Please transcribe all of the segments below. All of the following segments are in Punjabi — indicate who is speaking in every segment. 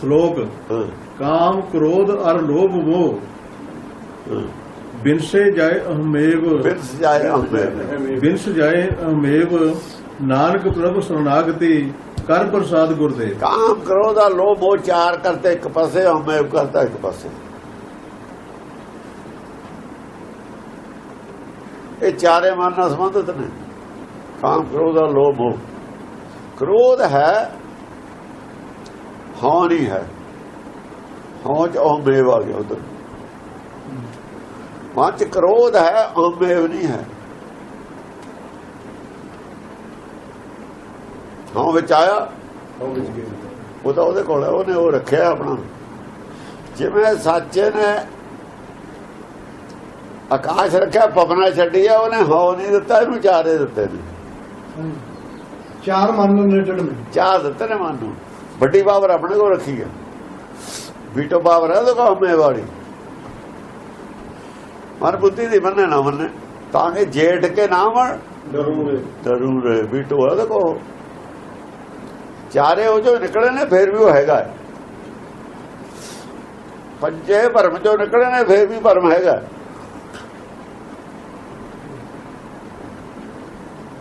Speaker 1: ਸ਼ਲੋਕ ਕਾਮ ਕ੍ਰੋਧ ਅਰ ਲੋਭ ਮੋਹ। ਬਿਨਸੇ ਜਾਏ ਅਹਮੇਵ।
Speaker 2: ਫਿਰ ਸਜਾਏ ਹਮੇ
Speaker 1: ਬਿਨਸ ਜਾਏ ਅਹਮੇਵ। ਨਾਨਕ ਪ੍ਰਭ ਸਰਨਾਗਤੀ ਕਰ ਪ੍ਰਸਾਦ ਗੁਰਦੇਵ।
Speaker 2: ਕਾਮ ਕਰੋ ਦਾ ਲੋਭ ਉਹ ਚਾਰ ਕਰਤੇ ਇੱਕ ਪਾਸੇ ਹਮੇ ਕਰਤਾ ਇੱਕ ਪਾਸੇ। ਇਹ ਚਾਰੇ ਮਨ ਨਾਲ ਸੰਬੰਧਿਤ ਨੇ। ਕਾਮ ਕਰੋ ਦਾ ਲੋਭ ਮੋਹ। ਕ੍ਰੋਧ ਹੈ ਹਾਂ ਨਹੀਂ ਹੈ। ਹਾਂ ਚ ਹਮੇਵ ਆ ਗਿਆ ਉਧਰ। ਮਨ ਚ ਕ੍ਰੋਧ ਹੈ ਹਮੇਵ ਨਹੀਂ ਹੈ। ਹਾਂ ਵਿੱਚ ਆਇਆ? ਉਹ ਤਾਂ ਉਹਦੇ ਕੋਲ ਹੈ ਉਹਨੇ ਉਹ ਰੱਖਿਆ ਆਪਣਾ। ਜਿਵੇਂ ਸੱਚੇ ਨੇ ਆਕਾਸ਼ ਰੱਖਿਆ ਪਵਨਾ ਛੱਡੀ ਆ ਉਹਨੇ ਹੋ ਨਹੀਂ ਦਿੱਤਾ ਇਹਨੂੰ ਚਾਰੇ ਦਿੱਤੇ ਨੇ।
Speaker 3: ਚਾਰ ਮਨ ਰਿਲੇਟਡ ਨੇ।
Speaker 2: ਚਾਰ ਦਿੱਤੇ ਨੇ ਮਨ ਨੂੰ ਵੱਡੀ ਬਾਬਰ ਆਪਣੇ ਕੋਲ ਰੱਖੀ ਹੈ। ਵੀਟੋ ਬਾਬਰ ਹੈ ਹਮੇ ਵਾਲੀ ਮਨ ਬੁੱਧੀ ਦੀ ਮੰਨੇ ਨਾ ਮੰਨੇ ਤਾਂ ਕਿ ਜੇਠ ਕੇ ਨਾ ਮਣ
Speaker 1: ਡਰੂਗੇ
Speaker 2: ਜ਼ਰੂਰ ਹੈ ਵੀਟੋ ਉਹਦੇ ਕੋਲ। ਚਾਰੇ ਉਹ ਜੋ ਨਿਕਲੇ ਨੇ ਫਿਰ ਵੀ ਉਹ ਹੈਗਾ ਹੈ। ਪੰਜੇ ਭਰਮ ਚੋਂ ਨਿਕਲੇ ਨੇ ਫਿਰ ਵੀ ਭਰਮ ਹੈਗਾ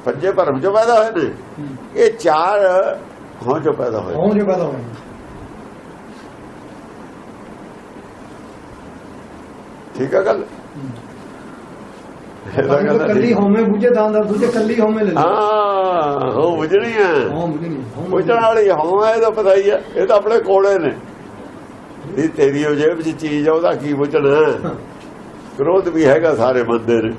Speaker 2: ਪੰਜੇ ਭਰਮ ਚੋਂ ਪੈਦਾ ਹੋਏ ਨੇ ਇਹ ਚਾਰ ਹੋਂ ਚੋਂ ਪੈਦਾ ਹੋਏ
Speaker 3: ਹੋਂ ਜੋ ਪੈਦਾ ਹੋਏ
Speaker 2: ਠੀਕ ਹੈ। ਗੱਲ ਇਹਦਾ ਗੱਲ
Speaker 3: ਕੱਲੀ। ਹੋਮੇ ਬੁਝੇ ਤਾਂ ਦਾ ਦੂਜੇ ਕੱਲੀ ਹੋਮੇ ਲੈ
Speaker 2: ਹਾਂ ਉਹ ਬੁਝਣੀ ਹੈ
Speaker 3: ਹੋਂ ਬੁਝੇ ਨਹੀਂ ਹੋਂ
Speaker 2: ਪੁੱਛਣ ਵਾਲੀ ਹਾਂ ਇਹਦਾ ਪਤਾ ਹੀ ਹੈ ਇਹ ਤਾਂ ਆਪਣੇ ਕੋਲੇ ਨੇ। ਇਹ ਤੇਰੀ ਉਹ ਜੇਬ 'ਚ ਚੀਜ਼ ਆ ਉਹਦਾ ਕੀ ਪੁੱਛਣਾ ਕ੍ਰੋਧ ਵੀ ਹੈਗਾ ਸਾਰੇ ਬੰਦੇ ਨੇ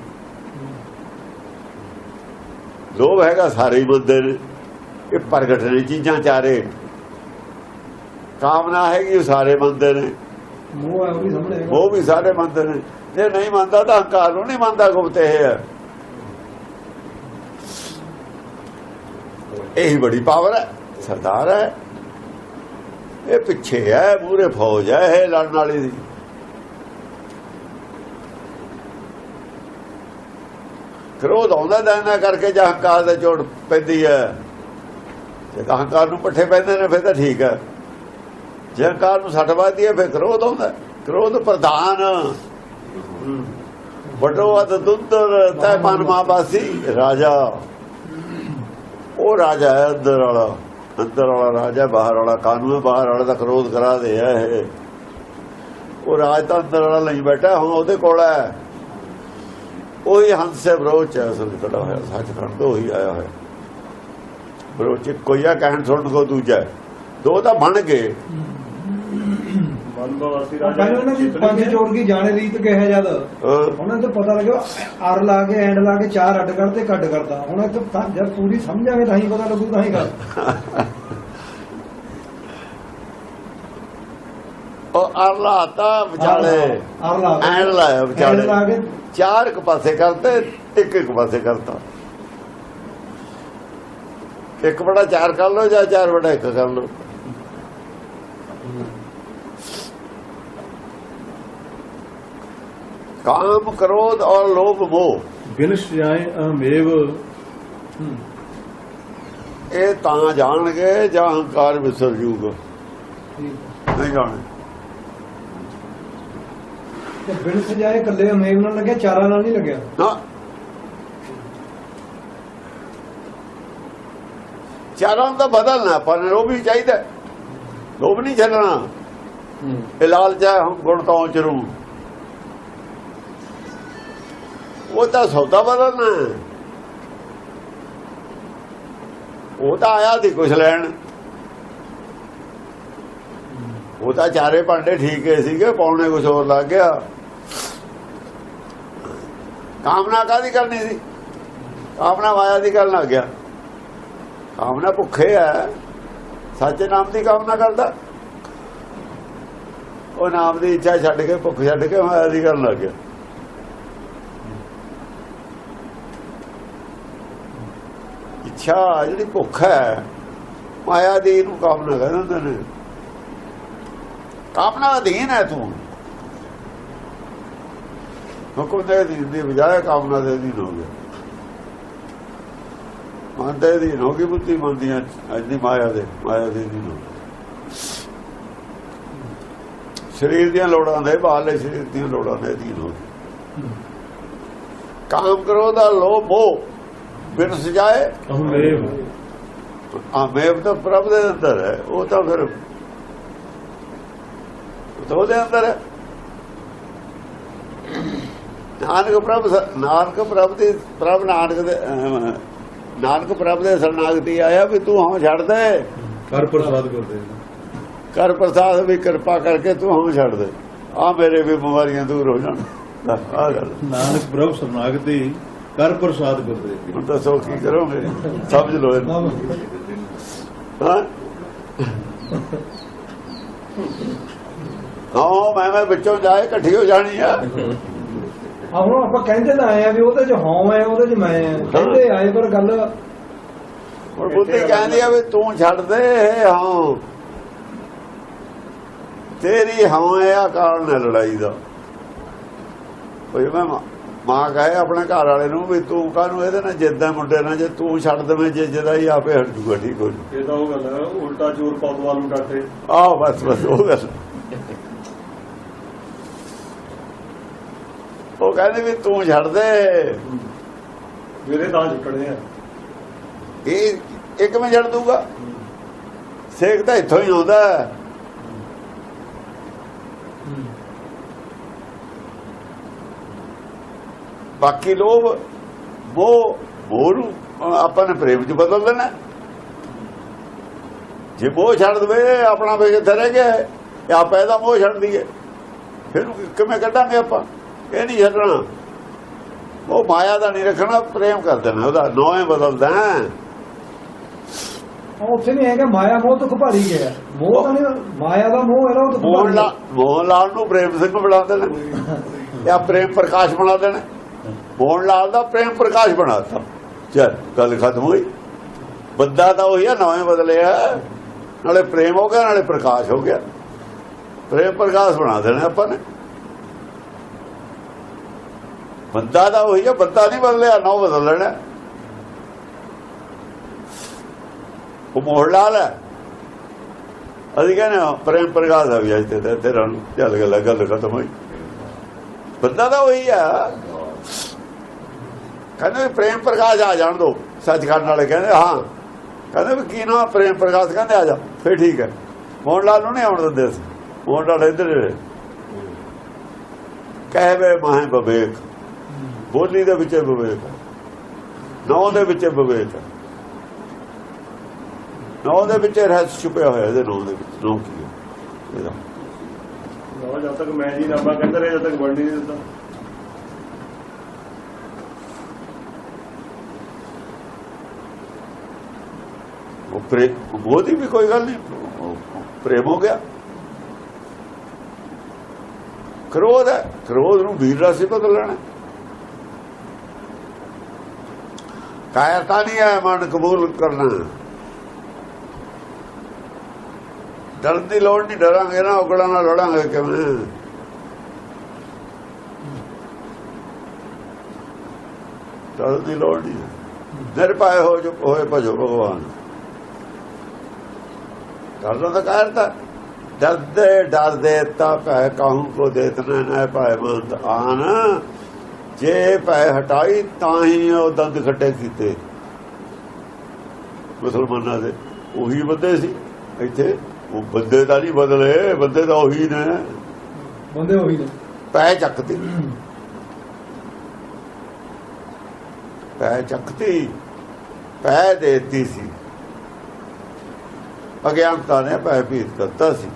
Speaker 2: ਲੋਭ ਹੈਗਾ ਸਾਰੇ ਹੀ ਬੰਦੇ ਨੇ ਇਹ ਪ੍ਰਗਟ ਨੇ ਚੀਜ਼ਾਂ ਚਾਰੇ। ਕਾਮਨਾ ਹੈਗੀ ਸਾਰੇ ਬੰਦੇ ਨੇ।
Speaker 3: ਵੀ
Speaker 2: ਉਹ ਵੀ ਸਾਰੇ ਮੰਨਦੇ ਨੇ। ਜੇ ਨਹੀਂ ਮੰਨਦਾ ਤਾਂ ਹੰਕਾਰ ਨੂੰ ਨਹੀਂ ਮੰਨਦਾ ਗੁਪਤ ਇਹ। ਹੈ ਇਹੀ ਬੜੀ ਪਾਵਰ ਹੈ ਸਰਦਾਰ ਹੈ। ਇਹ ਪਿੱਛੇ ਹੈ ਪੂਰੇ ਫੌਜ ਹੈ ਇਹ ਲੜਨ ਵਾਲੀ ਦੀ। ਕ੍ਰੋਧ ਆਉਂਦਾ ਦਾਨਾ ਕਰਕੇ ਜਾਂ ਹੰਕਾਰ ਦਾ ਚੋਟ ਪੈਂਦੀ ਹੈ। ਜੇ ਤਾਂ ਨੂੰ ਪੱਠੇ ਪੈਂਦੇ ਨੇ, ਫਿਰ ਤਾਂ ਠੀਕ ਹੈ। ਜੇ ਹੰਕਾਰ ਨੂੰ ਸੱਟ ਵੱਜਦੀ ਹੈ, ਫਿਰ ਕ੍ਰੋਧ ਹੁੰਦਾ ਕ੍ਰੋਧ ਪ੍ਰਧਾਨ। ਵੱਡੋ ਅਦ ਦੁੱਧਰ ਤੈ ਮਨ ਮਾਬਾਸੀ ਰਾਜਾ। ਉਹ ਰਾਜਾ ਹੈ ਅੰਦਰ ਵਾਲਾ। ਅੰਦਰ ਵਾਲਾ ਰਾਜਾ ਬਾਹਰ ਵਾਲਾ। ਕਾਨੂੰਨ ਬਾਹਰ ਵਾਲਾ ਦਾ ਕ੍ਰੋਧ ਕਰਾ ਦੇ ਹੈ ਉਹ ਰਾਜ ਤਾਂ ਅੰਦਰ ਵਾਲਾ ਨਹੀਂ ਬੈਠਾ, ਹੁਣ ਉਹਦੇ ਕੋਲ ਹੈ। ਉਹੀ ਹੰਸੇ ਬਰੋਚ ਹੈ, ਅਸਲ ਕੜਾ ਹੋਇਆ, ਸੱਚ ਕਰਨ ਤੋਂ ਹੀ ਆਇਆ ਹੋਇਆ। ਬਰੋਚ ਕੋਈ ਆ ਕਹਿਣ ਸੁਣ ਕੋ ਦੂਜਾ। ਦੋ ਤਾਂ ਬਣ ਗਏ।
Speaker 3: ਪਹਿਲਾਂ ਉਹਨਾਂ ਦੀ ਪੰਜ ਜੋੜ ਕੇ ਜਾਣੇ ਰੀਤ ਕਿਹਾ ਜਦ ਉਹਨਾਂ ਨੂੰ ਤਾਂ ਪਤਾ ਲੱਗਿਆ ਅਰ ਲਾ ਕੇ ਐਂਡ ਲਾ ਕੇ ਚਾਰ ਅੱਡ ਕਰਤੇ ਕੱਢ ਕਰਤਾ ਹੁਣ ਇਹ ਤਾਂ ਜਦ ਪੂਰੀ ਸਮਝਾਂਗੇ ਤਾਂ ਹੀ ਪਤਾ ਲੱਗੂ ਤਾਂ ਹੀ ਗੱਲ
Speaker 2: ਉਹ ਅਰਲਾਤਾ ਵਿਚਾਲੇ।
Speaker 3: ਅਰ ਲਾ ਕੇ
Speaker 2: ਐਨ ਲਾਇਆ
Speaker 3: ਐਂਡ
Speaker 2: ਵਿਚਾਲੇ।
Speaker 3: ਲਾ ਕੇ।
Speaker 2: ਚਾਰ ਇੱਕ ਪਾਸੇ ਕਰਤੇ ਇੱਕ ਇੱਕ ਪਾਸੇ ਕਰਤਾ। ਇੱਕ ਬੜਾ ਚਾਰ ਕਰ ਲਓ ਜਾਂ ਚਾਰ ਬੜਾ ਇੱਕ ਕਰ ਲਓ? ਕਾਮ ਕ੍ਰੋਧ ਔਰ ਲੋਭ ਮੋਹ।
Speaker 1: ਬਿਨਸ ਜਾਏ ਅਹਮੇਵ।
Speaker 2: ਇਹ ਤਾਂ ਜਾਣਗੇ ਜਾਂ ਹੰਕਾਰ ਵਿਸਰ ਜੂਗਾ। ਨਹੀਂ ਜਾਣੇ।
Speaker 3: ਤੇ ਬਿਨ ਸਜਾਏ ਕੱਲੇ ਮੇਵ ਨਾਲ ਲੱਗਿਆ ਚਾਰਾਂ ਨਾਲ ਨਹੀਂ ਲੱਗਿਆ?
Speaker 2: ਨਾ। ਚਾਰਾਂ ਦਾ ਬਦਲਣਾ ਪਰ ਉਹ ਵੀ ਚਾਹੀਦਾ ਲੋਭ ਨਹੀਂ ਛੱਡਣਾ। ਇਹ ਲਾਲਚ ਹੈ ਹੁਣ ਗੁਣ ਤੋਂ ਚਰੂ ਉਹ ਤਾਂ ਸੌਦਾ ਬਦਲਣਾ। ਉਹ ਤਾਂ ਆਇਆ ਸੀ ਕੁਛ ਲੈਣ। ਉਹ ਤਾਂ ਚਾਰੇ ਭਾਂਡੇ ਠੀਕ ਸੀਗੇ ਪੌਣੇ ਕੁਛ ਹੋਰ ਲੱਗ ਗਿਆ। ਕਾਮਨਾ ਕਾਦੀ ਕਰਨੀ ਸੀ? ਕਾਮਨਾ ਮਾਇਆ ਦੀ ਕਰਨ ਲੱਗ ਗਿਆ। ਕਾਮਨਾ ਭੁੱਖੇ ਹੈ। ਸੱਚੇ ਨਾਮ ਦੀ ਕਾਮਨਾ ਕਰਦਾ। ਉਹ ਨਾਮ ਦੀ ਇੱਛਾ ਛੱਡ ਕੇ, ਭੁੱਖ ਛੱਡ ਕੇ ਮਾਇਆ ਦੀ ਕਰਨ ਲੱਗ ਗਿਆ। ਇੱਛਾ ਜਿਹੜੀ ਭੁੱਖ ਹੈ, ਮਾਇਆ ਦੀ ਨੂੰ ਕਾਮਨਾ ਕਹਿੰਦੇ ਨੇ। ਕਾਮਨਾ ਅਧੀਨ ਹੈ ਤੂੰ। ਹੁਕਮ ਦੇ ਦੀ ਬਜਾਏ ਕਾਮਨਾ ਦੇ ਅਧੀਨ ਹੋ ਗਿਆ। ਮਨ ਦੇ ਗਈ ਬੁੱਧੀ ਮੰਦੀਆਂ ਅੱਜ ਦੀ ਮਾਇਆ ਦੇ ਮਾਇਆ ਦੇ ਗਈ। ਸਰੀਰ ਦੀਆਂ ਲੋੜਾਂ ਦੇ ਬਾਹਰਲੇ ਸਰੀਰ ਦੀਆਂ ਲੋੜਾਂ ਦੇ ਅਧੀਨ ਹੋ ਕਾਮ ਕਰੋ ਦਾ ਲੋਭ ਬਿਨ ਸਜਾਏ
Speaker 1: ਅਹਮੇਵ
Speaker 2: ਆਮੇਵ ਤਾਂ ਪ੍ਰਭ ਦੇ ਅੰਦਰ ਹੈ ਉਹ ਤਾਂ ਫਿਰ ਉਹਦੇ ਅੰਦਰ ਹੈ। ਨਾਨਕ ਪ੍ਰਭ ਨਾਨਕ ਪ੍ਰਭ ਦੀ ਪ੍ਰਭ ਨਾਨਕ ਦੇ ਨਾਨਕ ਪ੍ਰਭ ਦੇ ਸਰਨਾਗਤੀ ਆਇਆ ਵੀ ਤੂੰ ਹਾਂ ਛੱਡ ਦੇ
Speaker 1: ਕਰ ਪ੍ਰਸਾਦ ਗੁਰਦੇਵ
Speaker 2: ਕਰ ਪ੍ਰਸਾਦ ਵੀ ਕਿਰਪਾ ਕਰਕੇ ਤੂੰ ਹਾਂ ਛੱਡ ਦੇ। ਆ ਮੇਰੇ ਵੀ ਬਿਮਾਰੀਆਂ ਦੂਰ ਹੋ ਜਾਣ। ਆ ਗੱਲ।
Speaker 1: ਨਾਨਕ ਪ੍ਰਭ ਸਰਨਾਗਤੀ ਕਰ ਪ੍ਰਸਾਦ ਗੁਰਦੇਵ
Speaker 2: ਹੁਣ ਦੱਸੋ ਕੀ ਕਰੋਗੇ? ਸਮਝ ਲਓ ਹਾਂ? ਹਾਂ ਮੈਂ ਮੈਂ ਵਿੱਚੋਂ ਜਾਏ ਇਕੱਠੀ ਹੋ ਜਾਣੀ ਆ।
Speaker 3: ਹੁਣ ਆਪਾਂ ਕਹਿੰਦੇ ਤਾਂ ਆਏ ਆ ਵੀ ਉਹਦੇ ਚ ਹਉ ਹੈ ਉਹਦੇ ਚ ਮੈਂ ਆ। ਕਹਿੰਦੇ ਆਏ ਪਰ ਗੱਲ
Speaker 2: ਹੁਣ ਬੁੱਧੀ ਕਹਿੰਦੀ ਆ ਵੀ ਤੂੰ ਛੱਡ ਦੇ ਹਾਂ ਤੇਰੀ ਹਾਂ ਆ ਕਾਰਨ ਹੈ ਲੜਾਈ ਦਾ। ਕੋਈ ਮੈਂ ਮਾਂ- ਕਹੇ ਆਪਣੇ ਘਰ ਵਾਲੇ ਨੂੰ ਵੀ ਤੂੰ ਕਾਹਨੂੰ ਇਹਦੇ ਨਾਲ ਜਿੱਦਾਂ ਮੁੰਡੇ ਨਾਲ ਜੇ ਤੂੰ ਛੱਡ ਦੇਵੇਂ ਜੇ ਜਿਹਦਾ ਹੀ ਆਪੇ ਹਟ ਜੂਗਾ ਠੀਕ ਹੋ ਜੂ।
Speaker 4: ਇਹ ਤਾਂ ਉਹ ਗੱਲ ਹੈ ਉਲਟਾ ਚੋਰ ਪੌਦਵਾਲ ਨੂੰ ਡਾਟੇ
Speaker 2: ਆਹ ਬਸ ਬਸ ਉਹ ਗੱਲ। ਉਹ ਕਹਿੰਦੇ ਵੀ ਤੂੰ ਛੱਡ ਦੇ।
Speaker 4: ਮੇਰੇ ਤਾਂ ਝੁਕਣੇ ਆ।
Speaker 2: ਇਹ ਇਹ ਕਿਵੇਂ ਛੱਡ ਦੂਗਾ ਸੇਕ ਤਾਂ ਇੱਥੋਂ ਹੀ ਆਉਂਦਾ। ਬਾਕੀ ਲੋਭ ਉਹ ਮੋਹ ਆਪਾਂ ਨੇ ਪ੍ਰੇਮ ਚ ਬਦਲ ਦੇਣਾ। ਜੇ ਮੋਹ ਛੱਡ ਦਵੇ ਆਪਣਾ ਵੇ ਕਿੱਥੇ ਰਹਿ ਗਿਆ? ਇਹ ਆਪਾਂ ਇਹਦਾ ਮੋਹ ਛੱਡ ਦਈਏ। ਫਿਰ ਕਿਵੇਂ ਕੱਢਾਂਗੇ ਆਪਾਂ? ਇਹ ਨਹੀਂ ਛੱਡਣਾ ਉਹ ਮਾਇਆ ਦਾ ਨਹੀਂ ਰੱਖਣਾ ਪ੍ਰੇਮ ਕਰ ਦੇਣਾ ਉਹਦਾ ਨੌਵੇਂ ਬਦਲਦਾ
Speaker 3: ਉੱਥੇ ਨਹੀਂ ਹੈਗਾ ਮਾਇਆ ਮੋਹ ਤੋਂ ਭਾਰੀ ਗਿਆ ਮੋਹ ਤਾਂ ਨਹੀਂ ਮਾਇਆ ਦਾ ਮੋਹ ਹੈ ਨਾ ਉਹ ਤੋਂ
Speaker 2: ਲਾਲ ਨੂੰ ਪ੍ਰੇਮ ਸਿੰਘ ਬਣਾ ਦੇਣਾ। ਜਾਂ ਪ੍ਰੇਮ ਪ੍ਰਕਾਸ਼ ਬਣਾ ਦੇਣਾ। ਮੋਹਨ ਲਾਲ ਦਾ ਪ੍ਰੇਮ ਪ੍ਰਕਾਸ਼ ਬਣਾਤਾ ਚਲ ਗੱਲ ਖਤਮ ਹੋਈ। ਬੰਦਾ ਤਾਂ ਉਹੀ ਆ ਨਵੇਂ ਬਦਲਿਆ ਨਾਲੇ ਪ੍ਰੇਮ ਹੋ ਗਿਆ ਨਾਲੇ ਪ੍ਰਕਾਸ਼ ਹੋ ਗਿਆ। ਪ੍ਰੇਮ ਪ੍ਰਕਾਸ਼ ਬਣਾ ਦੇਣਾ ਆਪਾਂ ਨੇ। ਬੰਦਾ ਤਾਂ ਉਹੀ ਆ, ਬੰਦਾ ਨਹੀਂ ਬਦਲਿਆ ਨਾ ਉਹ ਬਦਲਣਾ ਉਹ ਮੋਹਨ ਲਾਲ ਹੈ। ਅਸੀਂ ਕਹਿੰਦੇ ਪ੍ਰੇਮ ਪ੍ਰਕਾਸ਼ ਆ ਵੀ ਅੱਜ ਤੇ ਤੇਰਾ ਚੱਲ ਗੱਲ ਗੱਲ ਖਤਮ ਹੋਈ। ਬੰਦਾ ਤਾਂ ਉਹੀ ਆ। ਕਹਿੰਦੇ ਵੀ ਪ੍ਰੇਮ ਪ੍ਰਕਾਸ਼ ਆ ਜਾਣ ਦੋ। ਸੱਚਖੰਡ ਵਾਲੇ ਕਹਿੰਦੇ, ਹਾਂ। ਕਹਿੰਦੇ ਵੀ ਕੀ ਨਾ ਪ੍ਰੇਮ ਪ੍ਰਕਾਸ਼ ਕਹਿੰਦੇ, ਆ ਜਾ। ਫੇਰ ਠੀਕ ਹੈ। ਮੋਹਨ ਲਾਲ ਨੂੰ ਨਹੀਂ ਆਉਣ ਦਿੰਦੇ ਸੀ ਮੋਹਨ ਲਾਲ ਇੱਧਰ ਜਿਹੜੇ ਕਹਿ ਵੇ ਮਾਹੇ ਬਵੇਕ ਬੋਲੀ ਦੇ ਵਿੱਚ ਬਵੇਕ ਨੌ ਦੇ ਵਿੱਚ ਬਵੇਕ ਨੌ ਦੇ ਵਿੱਚ ਰਹਿਸ ਛੁਪਿਆ ਹੋਇਆ ਇਹਦੇ ਨੌ ਦੇ ਵਿੱਚ। ਨੌ ਕੀ ਹੈ? ਇਹਦਾ।
Speaker 4: ਨਾ ਜਦ ਤੱਕ ਮੈਂ ਜੀ ਨਾਮਾ ਕਹਿੰਦਾ ਰਿਹਾ ਜਦ ਤੱਕ ਬਣ ਨਹੀਂ ਦਿੰਦਾ
Speaker 2: ਉਹ ਪ੍ਰੇਮ ਉਹਦੀ ਵੀ ਕੋਈ ਗੱਲ ਨਹੀਂ। ਪ੍ਰੇਮ ਹੋ ਗਿਆ। ਕ੍ਰੋਧ ਹੈ। ਕ੍ਰੋਧ ਨੂੰ ਵੀਰ ਰਾਸੀ ਬਦਲ ਲੈਣਾ ਕਾਇਰਤਾ ਨਹੀਂ ਹੈ ਮਨ ਕਬੂਲ ਕਰਨਾ। ਡਰ ਦੀ ਲੋੜ ਨਹੀਂ, ਡਰਾਂਗੇ ਨਾ ਉਗੜਾਂ ਨਾਲ ਲੜਾਂਗੇ ਕਿਵੇਂ? ਡਰ ਦੀ ਲੋੜ ਨਹੀਂ। ਨਿਰਭੈ ਹੋ ਜੋ ਹੋਏ ਭਜੋ ਭਗਵਾਨ। ਡਰਦਾ ਤਾਂ ਕਾਇਰਤਾ ਡਰਦੇ ਡਰਦੇ ਤਾਂ ਭੈ ਕਾਹੂ ਕੋ ਦੇਤਨਾ, ਨਾ ਭੈ ਮੰਦ ਆਨ। ਜੇ ਭੈ ਹਟਾਈ ਤਾਂ ਹੀ ਉਹ ਦੰਦ ਖੱਟੇ ਕੀਤੇ। ਮੁਸਲਮਾਨਾਂ ਦੇ ਉਹੀ ਬੰਦੇ ਸੀ। ਇੱਥੇ ਉਹ ਬੰਦੇ ਤਾਂ ਨਹੀਂ ਬਦਲੇ ਬੰਦੇ ਤਾਂ ਉਹੀ ਨੇ।
Speaker 3: ਬੰਦੇ ਉਹੀ ਨੇ।
Speaker 2: ਪੈ ਚੱਕਦੀ ਪੈ ਚੱਕਦੀ ਪੈ ਦੇਤੀ ਸੀ। ਅਗਿਆਨਤਾ ਨੇ ਪੈ ਭੀਤ ਕਰਤਾ ਸੀ।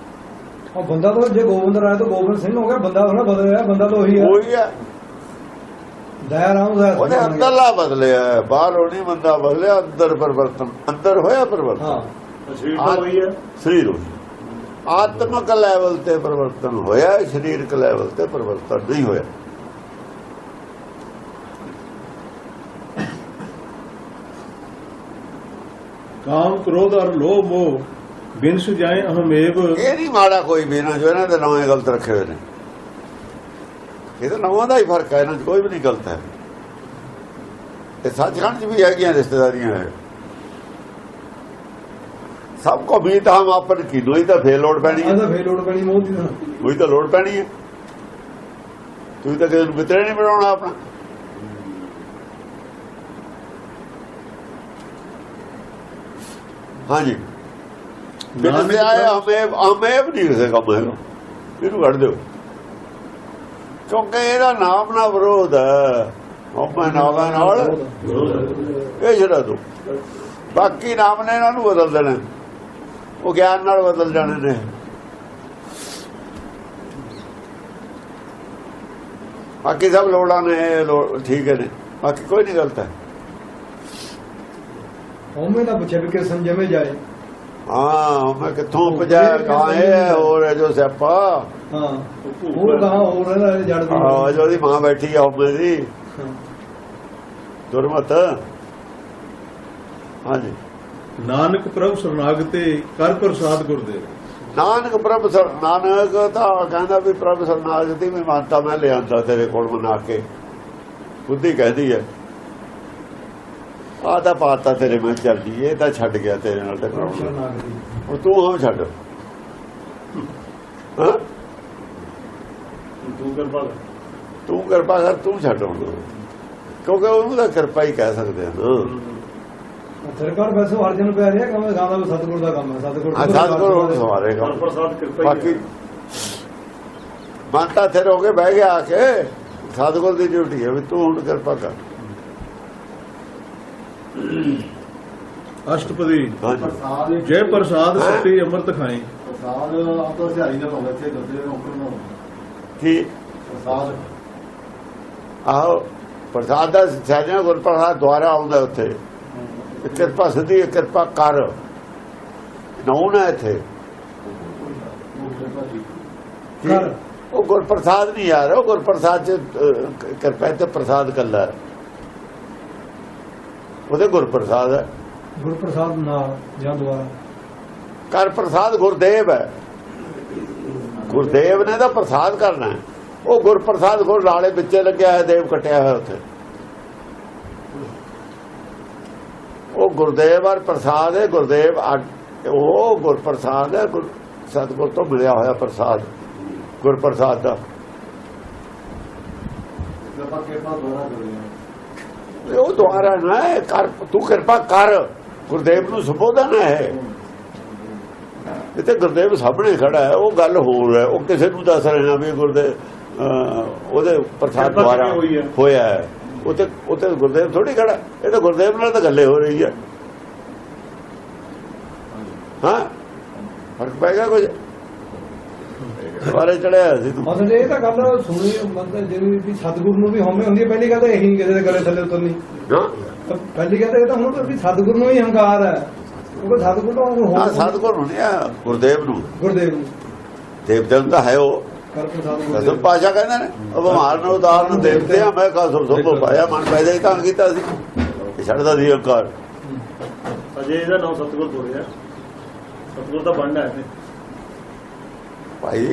Speaker 3: ਉਹ ਬੰਦਾ ਤਾਂ ਜੇ ਗੋਬਿੰਦ ਰਾਏ ਤੋਂ ਗੋਬਿੰਦ ਸਿੰਘ ਹੋ ਗਿਆ ਬੰਦਾ ਥੋੜਾ ਬਦਲਿਆ ਬੰਦਾ ਤਾਂ ਉਹੀ ਹੈ।
Speaker 2: ਉਹੀ ਹੈ।
Speaker 3: ਦਇਆ ਰਾਮ ਦਾ
Speaker 2: ਉਹਨੇ ਅੰਦਰਲਾ ਬਦਲਿਆ ਬਾਹਰੋਂ ਨਹੀਂ ਬੰਦਾ ਬਦਲਿਆ ਅੰਦਰ ਪਰਿਵਰਤਨ ਅੰਦਰ ਹੋਇਆ ਪਰਿਵਰਤਨ।
Speaker 3: ਹਾਂ।
Speaker 4: ਸਰੀਰ ਉਹੀ ਹੈ।
Speaker 2: ਸਰੀਰ ਹੋਈ ਆਤਮਕ ਲੈਵਲ ਤੇ ਪਰਿਵਰਤਨ ਹੋਇਆ ਸਰੀਰਕ ਲੈਵਲ ਤੇ ਪਰਿਵਰਤਨ ਨਹੀਂ ਹੋਇਆ।
Speaker 1: ਕਾਮ ਕ੍ਰੋਧ ਔਰ ਲੋਭ ਮੋਹ ਬਿਨ ਸੁਜਾਏ ਅਹਮੇਵ।
Speaker 2: ਇਹ ਨਹੀਂ ਮਾੜਾ ਕੋਈ ਵੀ ਨਾ ਜੋ ਇਹਨਾਂ ਦੇ ਨਵੇਂ ਗਲਤ ਰੱਖੇ ਹੋਏ ਨੇ। ਇਹ ਤਾਂ ਨਵਾਂ ਦਾ ਹੀ ਫ਼ਰਕ ਹੈ ਇਹਨਾਂ 'ਚ ਕੋਈ ਵੀ ਨਹੀਂ ਗਲਤ ਹੈ। ਇਹ ਸੱਚਖੰਡ 'ਚ ਵੀ ਹੈਗੀਆਂ ਰਿਸ਼ਤੇਦਾਰੀਆਂ ਹੈ ਸਭ ਕੋ ਵੀ ਤਾਂ ਆਪਨ ਕੀ ਦੋਈ ਤਾਂ ਫੇਰ ਲੋੜ ਪੈਣੀ ਹੈ।
Speaker 3: ਫੇਰ ਲੋੜ ਪੈਣੀ ਮੋਹ ਦੀ ਤਾਂ
Speaker 2: ਉਹੀ ਤਾਂ ਲੋੜ ਪੈਣੀ ਹੈ। ਤੁਸੀਂ ਤਾਂ ਕਿਸੇ ਨੂੰ ਮਿੱਤਰ ਨਹੀਂ ਬਣਾਉਣਾ ਆਪਣਾ। ਹਾਂਜੀ। ਬਿਨਾਂ ਆਏ ਹਮੇ ਹਮੇ ਵੀ ਨਹੀਂ ਕਿਸੇ ਕੰਮ ਹੈਗਾ ਇਹਨੂੰ ਕੱਢ ਦਿਓ। ਕਿਉਂਕਿ ਇਹਦਾ ਨਾਮ ਨਾਲ ਵਿਰੋਧ ਹੈ। ਹਮੇ ਨਾਮਾਂ ਨਾਲ ਇਹ ਜਿਹੜਾ ਦੋ ਬਾਕੀ ਨਾਮ ਨੇ ਇਹਨਾਂ ਨੂੰ ਬਦਲ ਦੇਣਾ। ਉਹ ਗਿਆਨ ਨਾਲ ਬਦਲ ਜਾਣੇ ਨੇ। ਬਾਕੀ ਸਭ ਲੋੜਾਂ ਨੇ ਲੋ- ਠੀਕ ਨੇ। ਬਾਕੀ ਕੋਈ ਨਹੀਂ ਗਲਤ ਹੈ।
Speaker 3: ਹਉਮੈ ਦਾ ਪੁੱਛੇ ਵੀ ਕਿ ਸੰਜਮੇ ਜਾਏ।
Speaker 2: ਹਾਂ ਮੈਂ ਕਿੱਥੋਂ ਕਹਾਂ ਇਹ ਹੋਰ ਹੈ ਜੋ ਸਿਆਪਾ।
Speaker 3: ਹਾਂ ਉਹ ਕਹਾ ਹੋਰ ਇਹਦਾ ਜੜ ਦੀ
Speaker 2: ਆ ਜੋ ਦੀ ਮਾਂ ਬੈਠੀ ਆ ਹੋਮੇ ਦੀ। ਦੁਰਮਤ। ਹਾਂਜੀ।
Speaker 1: ਨਾਨਕ ਪ੍ਰਭ ਸਰਨਾਗਤੇ ਕਰ ਪ੍ਰਸਾਦ ਗੁਰਦੇਵ।
Speaker 2: ਨਾਨਕ ਪ੍ਰਭ ਸਰ ਨਾਨਕ ਤਾਂ ਕਹਿੰਦਾ ਵੀ ਪ੍ਰਭ ਸਰਨਾਗਤੀ ਵੀ ਮੰਨਤਾ ਮੈਂ ਲਿਆਂਦਾ ਤੇਰੇ ਕੋਲ ਮਨਾ ਕੇ। ਬੁੱਧੀ ਕਹਿੰਦੀ ਹੈ। ਆ ਤਾਂ ਪਾਤਾ ਤੇਰੇ ਮੈਂ ਚੱਲਦੀ ਇਹ ਤਾਂ ਛੱਡ ਗਿਆ ਤੇਰੇ ਨਾਲ ਟਕਰਾਉਣਾ
Speaker 3: ਸ਼ਰਨਾਗਤੀ
Speaker 2: ਉਹ ਤੂੰ ਹਮ ਛੱਡ। ਹਾਂ?
Speaker 4: ਤੂੰ ਕਿਰਪਾ ਕਰ।
Speaker 2: ਤੂੰ ਕਿਰਪਾ ਕਰ ਤੂੰ ਛੱਡ ਹੁਣ। ਕਿਉਂਕਿ ਉਹਨੂੰ ਤਾਂ ਕਿਰਪਾ ਹੀ ਕਹਿ ਸਕਦੇ ਆ ਨਾ।
Speaker 3: ਸਰਕਾਰ ਵੈਸੇ ਅਰਜਨ ਪੈ ਰਿਹਾ ਕੰਮ ਸਤਿਗੁਰ ਦਾ ਕੰਮ ਹੈ ਸਤਿਗੁਰ
Speaker 2: ਆ ਸਤਿਗੁਰ ਹੁਣ ਸਵਾਰੇਗਾ
Speaker 4: ਹਰ ਪ੍ਰਸਾਦ ਕਿਰਪਾ ਹੀ
Speaker 2: ਬਾਕੀ
Speaker 4: ਹੈ।
Speaker 2: ਮੰਨਤਾ ਤੇਰੇ ਹੋ ਕੇ ਬਹਿ ਗਿਆ ਆ ਕੇ। ਸਤਿਗੁਰ ਦੀ ਡਿਊਟੀ ਹੈ ਵੀ ਤੂੰ ਹੁਣ ਕਿਰਪਾ ਕਰ।
Speaker 1: ਅਸ਼ਟਪਦੀ। ਜੈ ਪ੍ਰਸਾਦ ਸਤੀ ਅੰਮ੍ਰਿਤ ਖਾਏ
Speaker 5: ਪ੍ਰਸਾਦ ਆਪੋ ਸਿਹਾਰੀ ਦਾ ਹੋਵੇ ਤੇ ਗੱਦੇ ਨੌਕਰ ਨੂੰ
Speaker 2: ਕੀ
Speaker 5: ਪ੍ਰਸਾਦ।
Speaker 2: ਆਹੋ ਪ੍ਰਸਾਦ ਦਾ ਸਾਜਣਾ ਗੁਰ ਪ੍ਰਸਾਦ ਦੁਆਰਾ ਆਉਂਦਾ ਉੱਥੇ। ਕਿਰਪਾ ਸਿੱਧੀ ਕਿਰਪਾ ਕਰ। ਨੌਨ ਹੈ ਇੱਥੇ।
Speaker 5: ਉਹ ਕਿਰਪਾ ਜੀ।
Speaker 2: ਕੀ?
Speaker 3: ਕਰ।
Speaker 2: ਉਹ ਗੁਰ ਪ੍ਰਸਾਦ ਨਹੀਂ ਯਾਰ ਉਹ ਗੁਰ ਪ੍ਰਸਾਦ ਚ ਕਿਰਪਾ ਤੇ ਪ੍ਰਸਾਦ ਕੱਲਾ ਹੈ। ਉਹਦੇ ਗੁਰ ਪ੍ਰਸਾਦ ਹੈ।
Speaker 3: ਗੁਰਪ੍ਰਸਾਦ ਨਾਲ ਜਾਂ ਦੁਆਰਾ
Speaker 2: ਕਰ ਪ੍ਰਸਾਦ ਗੁਰਦੇਵ ਹੈ। ਗੁਰਦੇਵ ਨੇ ਤਾਂ ਪ੍ਰਸਾਦ ਕਰਨਾ। ਉਹ ਗੁਰ ਪ੍ਰਸਾਦ ਗੁਰ ਲਾਲੇ ਵਿੱਚੇ ਲੱਗਿਆ ਹੈ ਦੇਵ ਕਟਿਆ ਹੋਇਆ ਉੱਥੇ। ਉਹ ਗੁਰਦੇਵ ਔਰ ਪ੍ਰਸਾਦ ਹੈ ਗੁਰਦੇਵ ਉਹ ਗੁਰ ਪ੍ਰਸਾਦ ਹੈ ਗੁਰ ਸਤਿਗੁਰ ਤੋਂ ਮਿਲਿਆ ਹੋਇਆ ਪ੍ਰਸਾਦ ਗੁਰ ਪ੍ਰਸਾਦ ਦਾ
Speaker 5: ਕਿਰਪਾ ਕਿਰਪਾ ਦੁਆਰਾ ਕਰੇ
Speaker 2: ਇਹ ਉਹ ਦੁਆਰਾ ਨਾ ਹੈ, ਕਰ ਤੂੰ ਕਿਰਪਾ ਕਰ ਗੁਰਦੇਵ ਨੂੰ ਸੰਬੋਧਨ ਹੈ। ਇਹ ਤੇ ਗੁਰਦੇਵ ਸਾਹਮਣੇ ਖੜਾ ਹੈ ਉਹ ਗੱਲ ਹੋਰ ਹੈ ਉਹ ਕਿਸੇ ਨੂੰ ਦੱਸ ਰਿਹਾ ਵੀ ਗੁਰਦੇਵ ਉਹਦੇ ਪ੍ਰਸਾਦ ਦੁਆਰਾ? ਹੋਇਆ ਹੈ। ਉਹ ਤੇ ਉਹ ਤੇ ਗੁਰਦੇਵ ਥੋੜੀ ਖੜਾ ਇਹ ਤਾਂ ਗੁਰਦੇਵ ਨਾਲ ਤਾਂ ਗੱਲੇ ਹੋ ਰਹੀ ਹੈ। ਹਾਂ? ਫ਼ਰਕ ਪੈਗਾ ਕੁਝ? ਬਾਰੇ ਚੜਿਆ ਸੀ ਤੂੰ।
Speaker 3: ਮਤਲਬ ਇਹ ਤਾਂ ਗੱਲ ਸੁਣੀ ਮਤਲਬ ਜਿਹੜੀ ਵੀ ਸਤਿਗੁਰ ਨੂੰ ਵੀ ਹਉਮੈ ਹੁੰਦੀ ਹੈ ਪਹਿਲੀ ਗੱਲ ਤਾਂ ਇਹੀ ਕਿਸੇ ਦੇ ਗਲੇ ਥੱਲੇ ਉਤਰਨੀ।
Speaker 2: ਹਾਂ
Speaker 3: ਤਾਂ ਪਹਿਲੀ ਗੱਲ ਤਾਂ ਇਹ ਤਾਂ ਹੁਣ ਵੀ ਸਤਿਗੁਰ ਨੂੰ ਹੀ ਹੰਕਾਰ ਹੈ। ਉਹ ਸਤਿਗੁਰ ਤੋਂ ਹੋਰ
Speaker 2: ਹਾਂ ਸਤਿਗੁਰ ਨੂੰ ਨਹੀਂ ਆ ਗੁਰਦੇਵ ਨੂੰ।
Speaker 3: ਗੁਰਦੇਵ ਨੂੰ।
Speaker 2: ਦੇਵ ਤਾਂ ਹੈ ਉਹ। ਕਸਮ ਪਾਸ਼ਾ ਕਹਿੰਦੇ ਨੇ ਉਹ ਬਿਮਾਰ ਨੂੰ ਉਦਾਹਰਨ ਦੇਵਤੇ ਆ ਮੈਂ ਕਸਮ ਸੋ ਪਾਇਆ ਮਨ ਪੈਦਾ ਹੀ ਤਾਂ ਕੀਤਾ ਸੀ। ਇਹ ਛੱਡਦਾ ਸੀ ਅਹੰਕਾਰ
Speaker 4: ਅਜੇ ਇਹਦਾ ਨਾਮ ਸਤਿਗੁਰ ਥੋੜਿਆ ਸਤਿਗੁਰ ਦਾ ਬਣਨਾ ਹੈ
Speaker 2: ਭਾਈ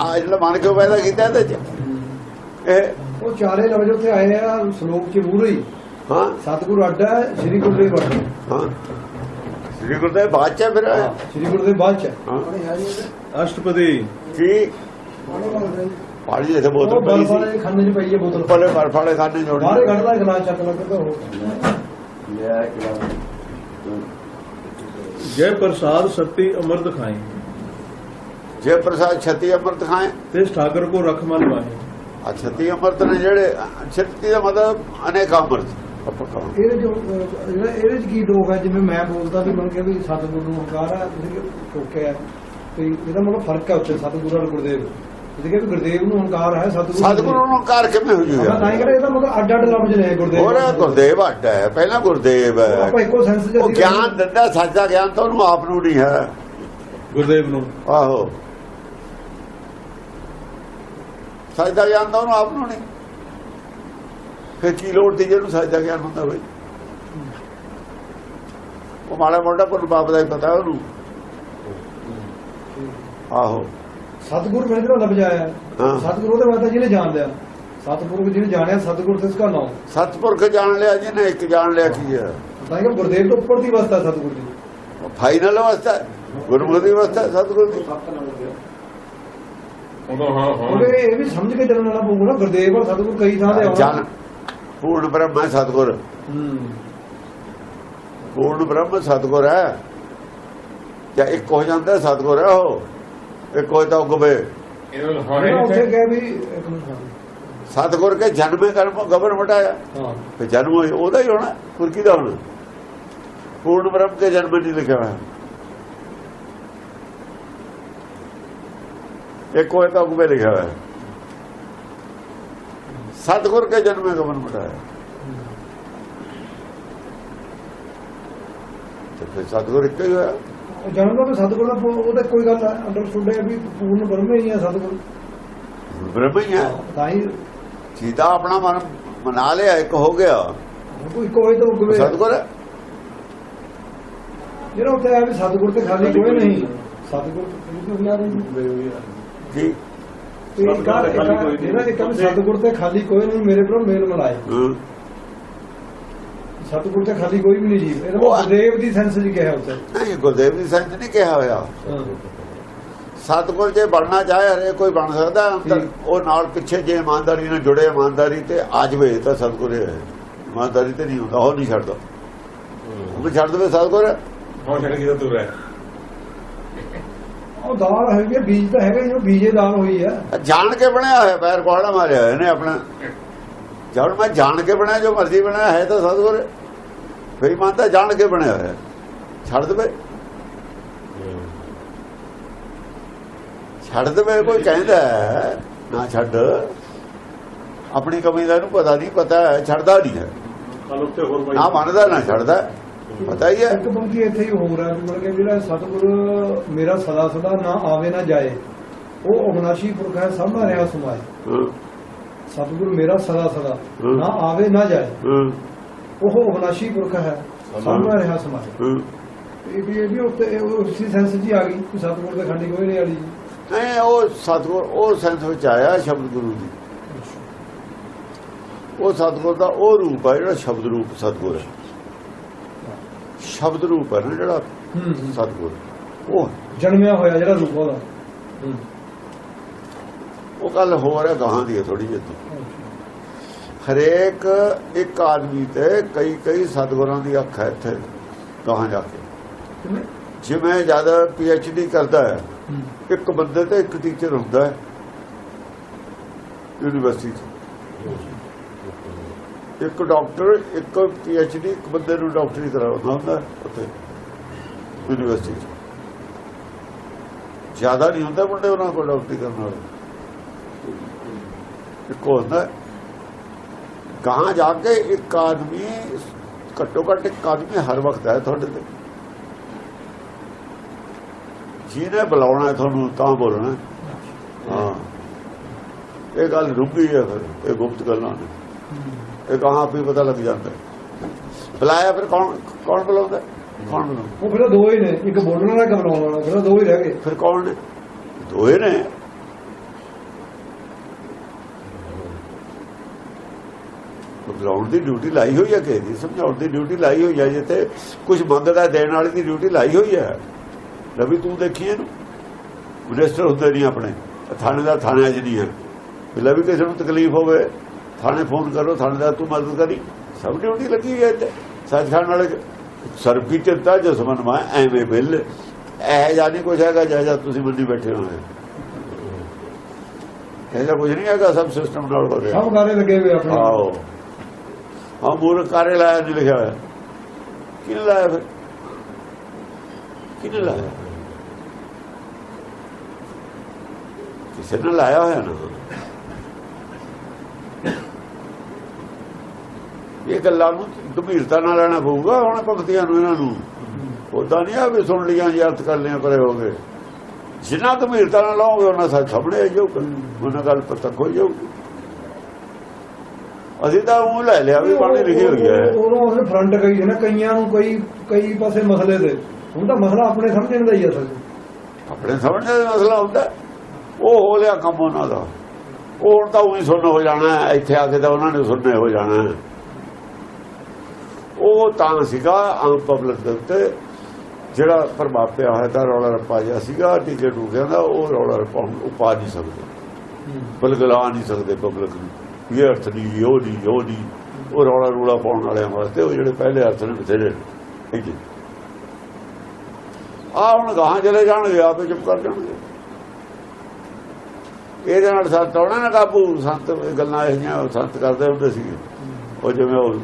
Speaker 2: ਆ ਜਿਹੜਾ ਮਨ ਕਿਉਂ ਪੈਦਾ ਕੀਤਾ ਇਹਦੇ ਚ। ਇਹ
Speaker 3: ਉਹ ਚਾਰੇ ਲਫ਼ਜ਼ ਉੱਥੇ ਆਏ ਆ ਸ਼ਲੋਕ ਚ ਮੂਰੇ ਹੀ
Speaker 2: ਹਾਂ।
Speaker 3: ਸਤਿਗੁਰ ਅੱਡਾ ਹੈ ਸ੍ਰੀ ਗੁਰਦੇਵ ਅੱਡਾ। ਹੈ।
Speaker 2: ਹਾਂ ਸ੍ਰੀ ਗੁਰਦੇਵ ਬਾਅਦ ਚ ਫਿਰ।
Speaker 3: ਸ੍ਰੀ ਗੁਰਦੇਵ ਬਾਅਦ ਚ ਹੈ।
Speaker 2: ਹਾਂ।
Speaker 1: ਅਸ਼ਟਪਦੀ।
Speaker 2: ਕੀ? ਪਾਣੀ ਦੇ ਬੋਤਲ ਪਈ ਸੀ।
Speaker 3: ਖਾਨੇ ਚ ਪਈ ਹੈ ਬੋਤਲ।
Speaker 2: ਉੱਪਰਲੇ ਬਰਫ ਵਾਲੇ ਖਾਨੇ ਜੋੜੀ
Speaker 3: ਬਾਹਰੇ ਕੱਢਦਾ ਗਲਾਸ ਚੱਕ ਲੱਗ ਕੇ
Speaker 5: ਕਿ
Speaker 1: ਜੈ ਪ੍ਰਸਾਦ ਸਤੀ ਅੰਮ੍ਰਿਤ ਖਾਏ
Speaker 2: ਜੇ ਪ੍ਰਸਾਦ ਛਤੀ ਅੰਮ੍ਰਿਤ ਖਾਏ।
Speaker 1: ਤੇ ਠਾਕਰ ਕੋ ਰਖ ਮਨ ਮਾਹੇ।
Speaker 2: ਆ ਛਤੀ ਅੰਮ੍ਰਿਤ ਨੇ ਜਿਹੜੇ ਛਤੀ ਦਾ ਮਤਲਬ ਅਨੇਕ ਅੰਮ੍ਰਿਤ ਆਪਾਂ
Speaker 3: ਇਹਦੇ ਜੋ ਜਿਹੜਾ ਇਹਦੇ ਚ ਕੀ ਦੋਖ ਹੈ ਜਿਵੇਂ ਮੈਂ ਬੋਲਦਾ ਵੀ ਮਨ ਕੇ ਵੀ ਸਤਿਗੁਰ ਨੂੰ ਹੰਕਾਰ ਹੈ ਤੁਸੀਂ ਟੋਕਿਆ ਤੇ ਇਹਦਾ ਮਤਲਬ ਫ਼ਰਕ ਹੈ ਉੱਥੇ ਸਤਿਗੁਰ ਔਰ ਗੁਰਦੇਵ। ਤੁਸੀਂ ਕਿ ਗੁਰਦੇਵ ਨੂੰ ਹੰਕਾਰ ਹੈ ਸਤਿਗੁਰ
Speaker 2: ਸਤਿਗੁਰੂ ਨੂੰ ਕਾਰ ਕਿਵੇਂ ਹੋ
Speaker 3: ਮੈਂ ਤਾਂ ਹੀ
Speaker 2: ਜੂਗਾ
Speaker 3: ਕਹਿੰਦਾ ਇਹਦਾ ਮਤਲਬ ਅੱਡ ਅੱਡ ਲਫ਼ਜ਼ ਨੇ ਗੁਰਦੇਵ
Speaker 2: ਹੋਰ ਗੁਰਦੇਵ ਅੱਡ ਹੈ ਪਹਿਲਾਂ ਗੁਰਦੇਵ ਹੈ।
Speaker 3: ਆਪਾਂ ਇੱਕੋ ਸੈਂਸ ਚ
Speaker 2: ਗਿਆਨ ਦਿੰਦਾ ਸੱਚ ਦਾ ਗਿਆਨ ਤਾਂ ਉਹਨੂੰ ਆਪ ਨੂੰ ਨਹੀਂ ਹੈ।
Speaker 1: ਗੁਰਦੇਵ ਨੂੰ।
Speaker 2: ਆਹੋ। ਸੱਚ ਦਾ ਗਿਆਨ ਤਾਂ ਉਹਨੂੰ ਆਪ ਨੂੰ ਨਹੀਂ। ਫਿਰ ਕੀ ਲੋੜ ਦੀ ਜਿਹਨੂੰ ਸੱਚ ਦਾ ਗਿਆਨ ਹੁੰਦਾ ਬਈ? ਉਹ ਮਾੜਾ ਮੋਟਾ ਪਰ ਬਾਪ ਦਾ ਹੀ ਪਤਾ ਉਹਨੂੰ। ਆਹੋ।
Speaker 3: ਸਤਿਗੁਰ ਮੇਰੇ ਆਇਆ
Speaker 2: ਹਾਂ।
Speaker 3: ਸਤਿਗੁਰ ਉਹਦੇ ਵਾਸਤੇ ਜਿਹਨੇ ਜਾਣ ਲਿਆ। ਸਤਿਗੁਰੂ ਜਿਹਨੇ ਜਾਣਿਆ ਸਤਿਗੁਰ ਤੇ ਇਸਕਾ ਨਾਮ
Speaker 2: ਸਤਪੁਰਖ ਜਾਣ ਲਿਆ ਜਿਹਨੇ ਇੱਕ ਜਾਣ ਲਿਆ ਕੀ ਹੈ
Speaker 3: ਤਾਂ ਕਿ ਗੁਰਦੇਵ ਤੋਂ ਉੱਪਰ ਦੀ ਅਵਸਥਾ ਸਤਿਗੁਰ ਦੀ।
Speaker 2: ਫਾਈਨਲ ਅਵਸਥਾ। ਗੁਰਮੁਖੀ ਦੀ ਅਵਸਥਾ ਸਤਿਗੁਰ ਦੀ।
Speaker 6: ਉਦੋਂ ਹਾਂ
Speaker 3: ਉਹਦੇ
Speaker 6: ਹਾਂ
Speaker 3: ਇਹ ਵੀ ਸਮਝ ਕੇ ਚੱਲਣ ਵਾਲਾ ਪਊਗਾ ਨਾ ਗੁਰਦੇਵ ਔਰ ਸਤਿਗੁਰ ਕਈ ਥਾਂ ਤੇ ਆਉਣਾ।
Speaker 2: ਜਨ ਪੂਰਨ ਬ੍ਰਹਮ ਹੈ ਸਤਿਗੁਰ।
Speaker 3: ਹੂੰ।
Speaker 2: ਪੂਰਨ ਬ੍ਰਹਮ ਸਤਿਗੁਰ ਹੈ। ਜਾਂ ਇੱਕ ਹੋ ਜਾਂਦਾ ਹੈ, ਸਤਿਗੁਰ ਹੈ ਉਹ। ਇੱਕ ਤਾਂ ਉਗਵੇ
Speaker 3: ਉੱਥੇ ਕਹੇ ਵੀ।
Speaker 2: ਸਤਿਗੁਰ ਕੇ ਜਨਮੇ ਕਰਮ ਗਬਰ ਮਟਾਇਆ।
Speaker 3: ਹਾਂ।
Speaker 2: ਤੇ ਜਨਮ ਉਹਦਾ ਹੀ ਹੋਣਾ ਹੋਰ ਕਿਹਦਾ ਹੋਣਾ? ਪੂਰਨ ਬ੍ਰਹਮ ਕੇ ਜਨਮ ਨਹੀਂ ਲਿਖਿਆ ਹੋਇਆ। ਇੱਕ ਹੋਏ ਤਾਂ ਉਗਵੇ ਲਿਖਿਆ ਹੋਇਆ। ਸਤਿਗੁਰ ਕੇ ਜਨਮੇ ਗਬਰ ਮਟਾਇਆ ਤੇ ਫਿਰ ਸਤਿਗੁਰ ਇੱਕ ਹੀ ਹੋਇਆ।
Speaker 3: ਉਹ ਜਨਮ ਦਾ ਸਤਿਗੁਰ ਦਾ ਉਹਦਾ ਕੋਈ ਗੱਲ ਅੰਡਰਸਟੂਡ ਹੈ ਵੀ ਪੂਰਨ ਬ੍ਰਹਮ ਹੀ ਹੈ ਸਤਿਗੁਰ।
Speaker 2: ਬ੍ਰਹਮ ਹੀ ਹੈ
Speaker 3: ਤਾਂ ਹੀ
Speaker 2: ਸੀਤਾ ਆਪਣਾ ਮਨ ਮਨਾ ਲਿਆ ਇੱਕ ਹੋ ਗਿਆ।
Speaker 3: ਕੋਈ ਕੋਈ ਤਾਂ ਉਗਵੇ
Speaker 2: ਸਤਿਗੁਰ।
Speaker 3: ਜਿਹੜਾ ਉੱਥੇ ਆ ਵੀ ਸਤਿਗੁਰ ਤੇ ਖਾਲੀ ਕੋਈ ਨਹੀਂ। ਸਤਿਗੁਰ ਤੇ ਕੋਈ ਨਹੀਂ।
Speaker 2: ਕੀ
Speaker 3: ਆ- ਇੱਕ ਵੀ ਸਤਿਗੁਰ ਤੇ ਖਾਲੀ ਕੋਈ ਨਹੀਂ ਮੇਰੇ ਕੋਲ ਮੇਲ ਮਲਾਏ।
Speaker 2: ਹੂੰ।
Speaker 3: ਸਤਿਗੁਰ ਤੇ ਖਾਲੀ ਕੋਈ ਵੀ ਨਹੀਂ ਜੀ। ਇਹਦਾ
Speaker 2: ਉਹ-
Speaker 3: ਗੁਰਦੇਵ ਦੀ ਸੈਂਸ ਜੀ ਕਿਹਾ ਉੱਥੇ
Speaker 2: ਨਹੀਂ ਗੁਰਦੇਵ ਦੀ ਸੰਤ ਨਹੀਂ ਕਿਹਾ ਹੋਇਆ। ਸਤਿਗੁਰ ਜੇ ਬਣਨਾ ਚਾਹੇ ਹਰੇ ਕੋਈ ਬਣ ਸਕਦਾ। ਅੰਦਰ। ਉਹ ਨਾਲ ਪਿੱਛੇ ਜੇ ਇਮਾਨਦਾਰੀ ਨਾਲ ਜੁੜੇ ਇਮਾਨਦਾਰੀ ਤੇ ਆ ਜਵੇ ਤਾਂ ਸਤਿਗੁਰ ਹੀ ਹੈ ਇਮਾਨਦਾਰੀ ਤੇ ਨਹੀਂ ਹੁੰਦਾ ਉਹ ਨਹੀਂ ਛੱਡਦਾ। ਉਹ ਛੱਡ ਦੇਵੇ ਸਤਿਗੁਰ। ਹੈ।
Speaker 6: ਹਾਂ ਛੱਡ ਕੇ ਤੂੰ ਰਹਿ
Speaker 3: ਉਹ ਦਾਲ ਹੈਗੀ ਬੀਜ ਤਾਂ ਹੈਗਾ ਉਹ ਬੀਜੇ ਦਾਲ ਹੋਈ ਆ।
Speaker 2: ਜਾਣ ਕੇ ਬਣਿਆ ਹੋਇਆ ਪੈਰ ਕੋਹੜਾ ਮਾਰਿਆ ਹੋਇਆ ਨੇ ਆਪਣਾ। ਜਦ ਮੈਂ ਜਾਣ ਕੇ ਬਣਿਆ ਜੋ ਮਰਜ਼ੀ ਬਣਿਆ ਹੈ ਤਾਂ ਸਤਿਗੁਰ। ਬੇਈਮਾਨ ਜਾਣ ਕੇ ਬਣਿਆ ਹੋਇਆ। ਛੱਡ ਦੇਵੇ ਛੱਡ ਦੇਵੇ ਕੋਈ ਕਹਿੰਦਾ ਨਾ ਛੱਡ। ਆਪਣੀ ਕਮੀ ਦਾ ਇਹਨੂੰ ਪਤਾ ਨਹੀਂ ਪਤਾ ਹੈ ਛੱਡਦਾ ਨਹੀਂ ਹੈ। ਨਾ ਮੰਨਦਾ ਨਾ ਛੱਡਦਾ। ਪਤਾ ਹੀ ਹੈ।
Speaker 3: ਇੱਕ ਪੰਕਤੀ ਇੱਥੇ ਹੀ ਹੋਰ ਹੈ ਕਿ ਜਿਹੜਾ ਸਤਿਗੁਰ ਮੇਰਾ ਸਦਾ ਸਦਾ ਨਾ ਆਵੇ ਨਾ ਜਾਏ ਉਹ ਅਵਨਾਸ਼ੀ ਪੁਰਖ ਹੈ ਸਭ ਦਾ ਰਿਹਾ ਸਮਾਏ ਸਤਿਗੁਰ ਮੇਰਾ ਸਦਾ ਸਦਾ। ਨਾ ਆਵੇ ਨਾ ਜਾਏ। ਉਹ ਅਵਨਾਸ਼ੀ ਪੁਰਖ ਹੈ ਸਭ ਦਾ ਰਿਹਾ ਸਮਾਏ। ਇਹ ਵੀ ਇਹ ਵੀ ਉੱਤੇ ਉਸੇ ਸੈਂਸ ਜੀ ਆ ਗਈ ਸਤਿਗੁਰ ਦੇ ਖਾਲੀ ਕੋਈ ਨਹੀਂ ਜੀ।
Speaker 2: ਨਹੀਂ ਉਹ ਸਤਿਗੁਰ ਉਹ ਸੈਂਸ ਵਿੱਚ ਆਇਆ ਸ਼ਬਦ ਗੁਰੂ ਦੀ। ਉਹ ਸਤਿਗੁਰ ਦਾ ਉਹ ਰੂਪ ਹੈ ਜਿਹੜਾ ਸ਼ਬਦ ਰੂਪ ਸਤਿਗੁਰ ਹੈ। ਸ਼ਬਦ ਰੂਪ ਹੈ ਨਾ ਜਿਹੜਾ। ਸਤਿਗੁਰ। ਉਹ
Speaker 3: ਜਨਮਿਆ ਹੋਇਆ ਜਿਹੜਾ ਰੂਪ ਉਹਦਾ।
Speaker 2: ਉਹ ਗੱਲ ਹੋਰ ਹੈ ਗਾਹਾਂ ਦੀ ਥੋੜੀ ਜਿਹੀ। ਹਰੇਕ ਇੱਕ ਆਦਮੀ ਤੇ ਕਈ ਕਈ ਸਤਿਗੁਰਾਂ ਦੀ ਅੱਖ ਹੈ ਇੱਥੇ ਗਾਹਾਂ ਜਾ ਕੇ? ਜਿਵੇਂ ਜਦ ਪੀ ਐਚ ਡੀ ਕਰਦਾ ਹੈ
Speaker 3: ਹੂੰ।
Speaker 2: ਇੱਕ ਬੰਦੇ ਤੇ ਇੱਕ ਟੀਚਰ ਹੁੰਦਾ ਹੈ ਯੂਨੀਵਰਸਿਟੀ 'ਚ। ਇੱਕ ਡਾਕਟਰ, ਇੱਕ ਪੀ ਡੀ ਇੱਕ ਬੰਦੇ ਨੂੰ ਡਾਕਟਰੀ ਕਰਾਉਂਦਾ ਹੁੰਦਾ ਉੱਥੇ, ਯੂਨੀਵਰਸਿਟੀ 'ਚ। ਜ਼ਿਆਦਾ ਨਹੀਂ ਹੁੰਦਾ ਮੁੰਡੇ ਉਹਨਾਂ ਕੋਲ ਡਾਕਟਰੀ ਕਰਨ ਵਾਲੇ। ਇੱਕੋ ਹੁੰਦਾ ਹੈ। ਜਾ ਕੇ ਇੱਕ ਆਦਮੀ, ਘੱਟੋ ਘੱਟ ਇੱਕ ਆਦਮੀ ਹਰ ਵਕਤ ਹੈ ਤੁਹਾਡੇ ਤੇ। ਜਿਹਨੇ ਬੁਲਾਉਣਾ ਤੁਹਾਨੂੰ ਤਾਂ ਬੋਲਣਾ। ਹਾਂ। ਇਹ ਗੱਲ ਰੁਕੀ ਹੈ ਫਿਰ, ਇਹ ਗੁਪਤ ਗੱਲਾਂ ਨੇ। ਇਹ ਕਹਾਂ ਵੀ ਪਤਾ ਲੱਗ ਜਾਂਦਾ। ਹੈ। ਬੁਲਾਇਆ ਫਿਰ ਕੌਣ ਕੌਣ ਬੁਲਾਉਂਦਾ? ਕੌਣ ਬੁਲਾਉਂਦਾ?
Speaker 3: ਉਹ ਫਿਰ ਦੋ ਹੀ ਨੇ ਇੱਕ ਬੋਲਣ ਵਾਲਾ ਇੱਕ ਬੁਲਾਉਣ ਵਾਲਾ ਫਿਰ ਦੋ ਹੀ ਰਹਿ ਗਏ।
Speaker 2: ਫਿਰ ਕੌਣ ਨੇ? ਦੋਏ ਨੇ। ਉਹ ਬੁਲਾਉਣ ਦੀ ਡਿਊਟੀ ਲਾਈ ਹੋਈ ਹੈ ਕਿਸੇ ਦੀ ਸਮਝਾਉਣ ਦੀ ਡਿਊਟੀ ਲਾਈ ਹੋਈ ਹੈ ਜਿੱਥੇ ਕੁਝ ਮੰਗਦਾ ਦੇਣ ਵਾਲੀ ਦੀ ਡਿਊਟੀ ਲਾਈ ਹੋਈ ਹੈ ਰਵੀ ਤੂੰ ਦੇਖੀ ਇਹਨੂੰ? ਮਿਨਿਸਟਰ ਹੁੰਦੇ ਨਹੀਂ ਆਪਣੇ ਥਾਣੇ ਦਾ ਥਾਣੇ 'ਚ ਨਹੀਂ ਹੈ ਵੀ ਕਿਸੇ ਨੂੰ ਤਕਲੀਫ ਹੋਵੇ ਥਾਣੇ ਫੋਨ ਕਰੋ ਥਾਣੇ ਦਾ ਤੂੰ ਮਦਦ ਕਰੀ। ਸਭ ਡਿਊਟੀ ਲੱਗੀ ਹੈ ਇੱਥੇ ਸੱਚਖੰਡ ਵਾਲੇ ਸਰਬ ਕੀ ਚਿੰਤਾ ਜੋ ਸਮਨਵਾ ਐਵੇਂ ਬਿੱਲ ਇਹ ਜਾਨੀ ਕੁਛ ਹੈਗਾ ਜਿਹੜਾ ਤੁਸੀਂ ਮੰਡੀ ਬੈਠੇ ਹੋਏ ਇਹਦਾ ਕੁਝ ਨਹੀਂ ਹੈਗਾ ਸਭ ਸਿਸਟਮ ਨਾਲ ਹੋ ਰਿਹਾ।
Speaker 3: ਸਭ ਗਾਰੇ ਲੱਗੇ ਹੋਏ ਆਪਣੇ।
Speaker 2: ਆਓ ਹਾਂ ਮੂਰ ਕਾਰੇ ਲਾਇਆ ਨਹੀਂ ਲਿਖਿਆ ਹੋਇਆ। ਕਿਹਨੇ ਲਾਇਆ ਫਿਰ? ਕਿਹਨੇ ਲਾਇਆ? ਕਿਸੇ ਨੇ ਲਾਇਆ ਹੋਇਆ ਨਾ। ਇਹ ਗੱਲਾਂ ਨੂੰ ਗੰਭੀਰਤਾ ਨਾਲ ਲੈਣਾ ਪਊਗਾ ਹੁਣ ਭਗਤੀਆਂ ਨੂੰ ਇਹਨਾਂ ਨੂੰ। ਉਦਾਂ ਨਹੀਂ ਆ ਵੀ ਸੁਣ ਲੀਆਂ ਅਰਥ ਕਰ ਲਿਆ ਪਰੇ ਹੋਗੇ ਜਿੰਨਾ ਗੰਭੀਰਤਾ ਨਾਲ ਲਾਓਗੇ ਉਹਨਾਂ ਸਾਡੇ ਸਾਹਮਣੇ ਆ ਜਾਊ ਉਹਨਾਂ ਗੱਲ ਪਤਾ ਕੋਈ ਜਾਊ ਅਸੀਂ ਤਾਂ ਉਹ ਲੈ ਲਿਆ ਵੀ ਬਾਣੀ ਲਿਖੀ ਹੋਈ ਹੈ।
Speaker 3: ਉਹਨੇ ਫਰੰਟ ਸੀ ਨਾ ਕਈਆਂ ਨੂੰ ਕਈ ਕਈ ਪਾਸੇ ਮਸਲੇ ਦੇ। ਹੁਣ ਤਾਂ ਮਸਲਾ ਆਪਣੇ ਸਮਝਣ ਦਾ ਹੀ ਆ 'ਚ।
Speaker 2: ਆਪਣੇ ਸਮਝਣ ਦਾ ਮਸਲਾ ਹੁੰਦਾ। ਹੈ। ਉਹ ਹੋ ਲਿਆ ਕੰਮ ਉਹਨਾਂ ਦਾ। ਉਹ ਹੁਣ ਤਾਂ ਉਹੀ ਸੁਣ ਹੋ ਜਾਣਾ ਹੈ, ਇੱਥੇ ਆ ਕੇ ਤਾਂ ਉਹਨਾਂ ਨੇ ਸੁਣਨੇ ਹੋ ਜਾਣਾ ਹੈ। ਉਹ ਤਾਂ ਸੀਗਾ ਆਮ ਪਬਲਿਕ ਦੇ ਉੱਤੇ ਜਿਹੜਾ ਪ੍ਰਭਾਵ ਪਿਆ ਹੋਇਆ ਤਾਂ ਰੌਲਾ ਰੱਪਾ ਜਿਹਾ ਸੀਗਾ ਟੀਕੇ ਟੂਕਿਆਂ ਦਾ ਉਹ ਰੌਲਾ ਰੱਪਾ ਹੁਣ ਉਹ ਪਾ ਨਹੀਂ ਸਕਦੇ। ਬਲਗਲਾ ਨਹੀਂ ਸਕਦੇ ਪਬਲਿਕ ਨੂੰ। ਇਹ ਅਰਥ ਨਹੀਂ ਉਹ ਨਹੀਂ ਉਹ ਨਹੀਂ ਉਹ ਰੌਲਾ ਰੂਲਾ ਪਾਉਣ ਵਾਲਿਆਂ ਵਾਸਤੇ ਉਹ ਜਿਹੜੇ ਪਹਿਲੇ ਅਰਥ ਨੇ ਬਥੇਰੇ ਨੇ। ਇਹ ਆ ਹੁਣ ਗਾਹਾਂ ਚਲੇ ਜਾਣਗੇ ਆਪੇ ਚੁੱਪ ਕਰ ਜਾਣਗੇ। ਇਹਦੇ ਨਾਲ ਸੰਤ ਆਉਣਾ ਨਾ ਕਾਬੂ? ਸੰਤ ਗੱਲਾਂ ਇਹ ਸੰਤ ਕਰਦੇ ਹੁੰਦੇ ਸੀ ਉਹ ਜਿਵੇਂ ਉਹ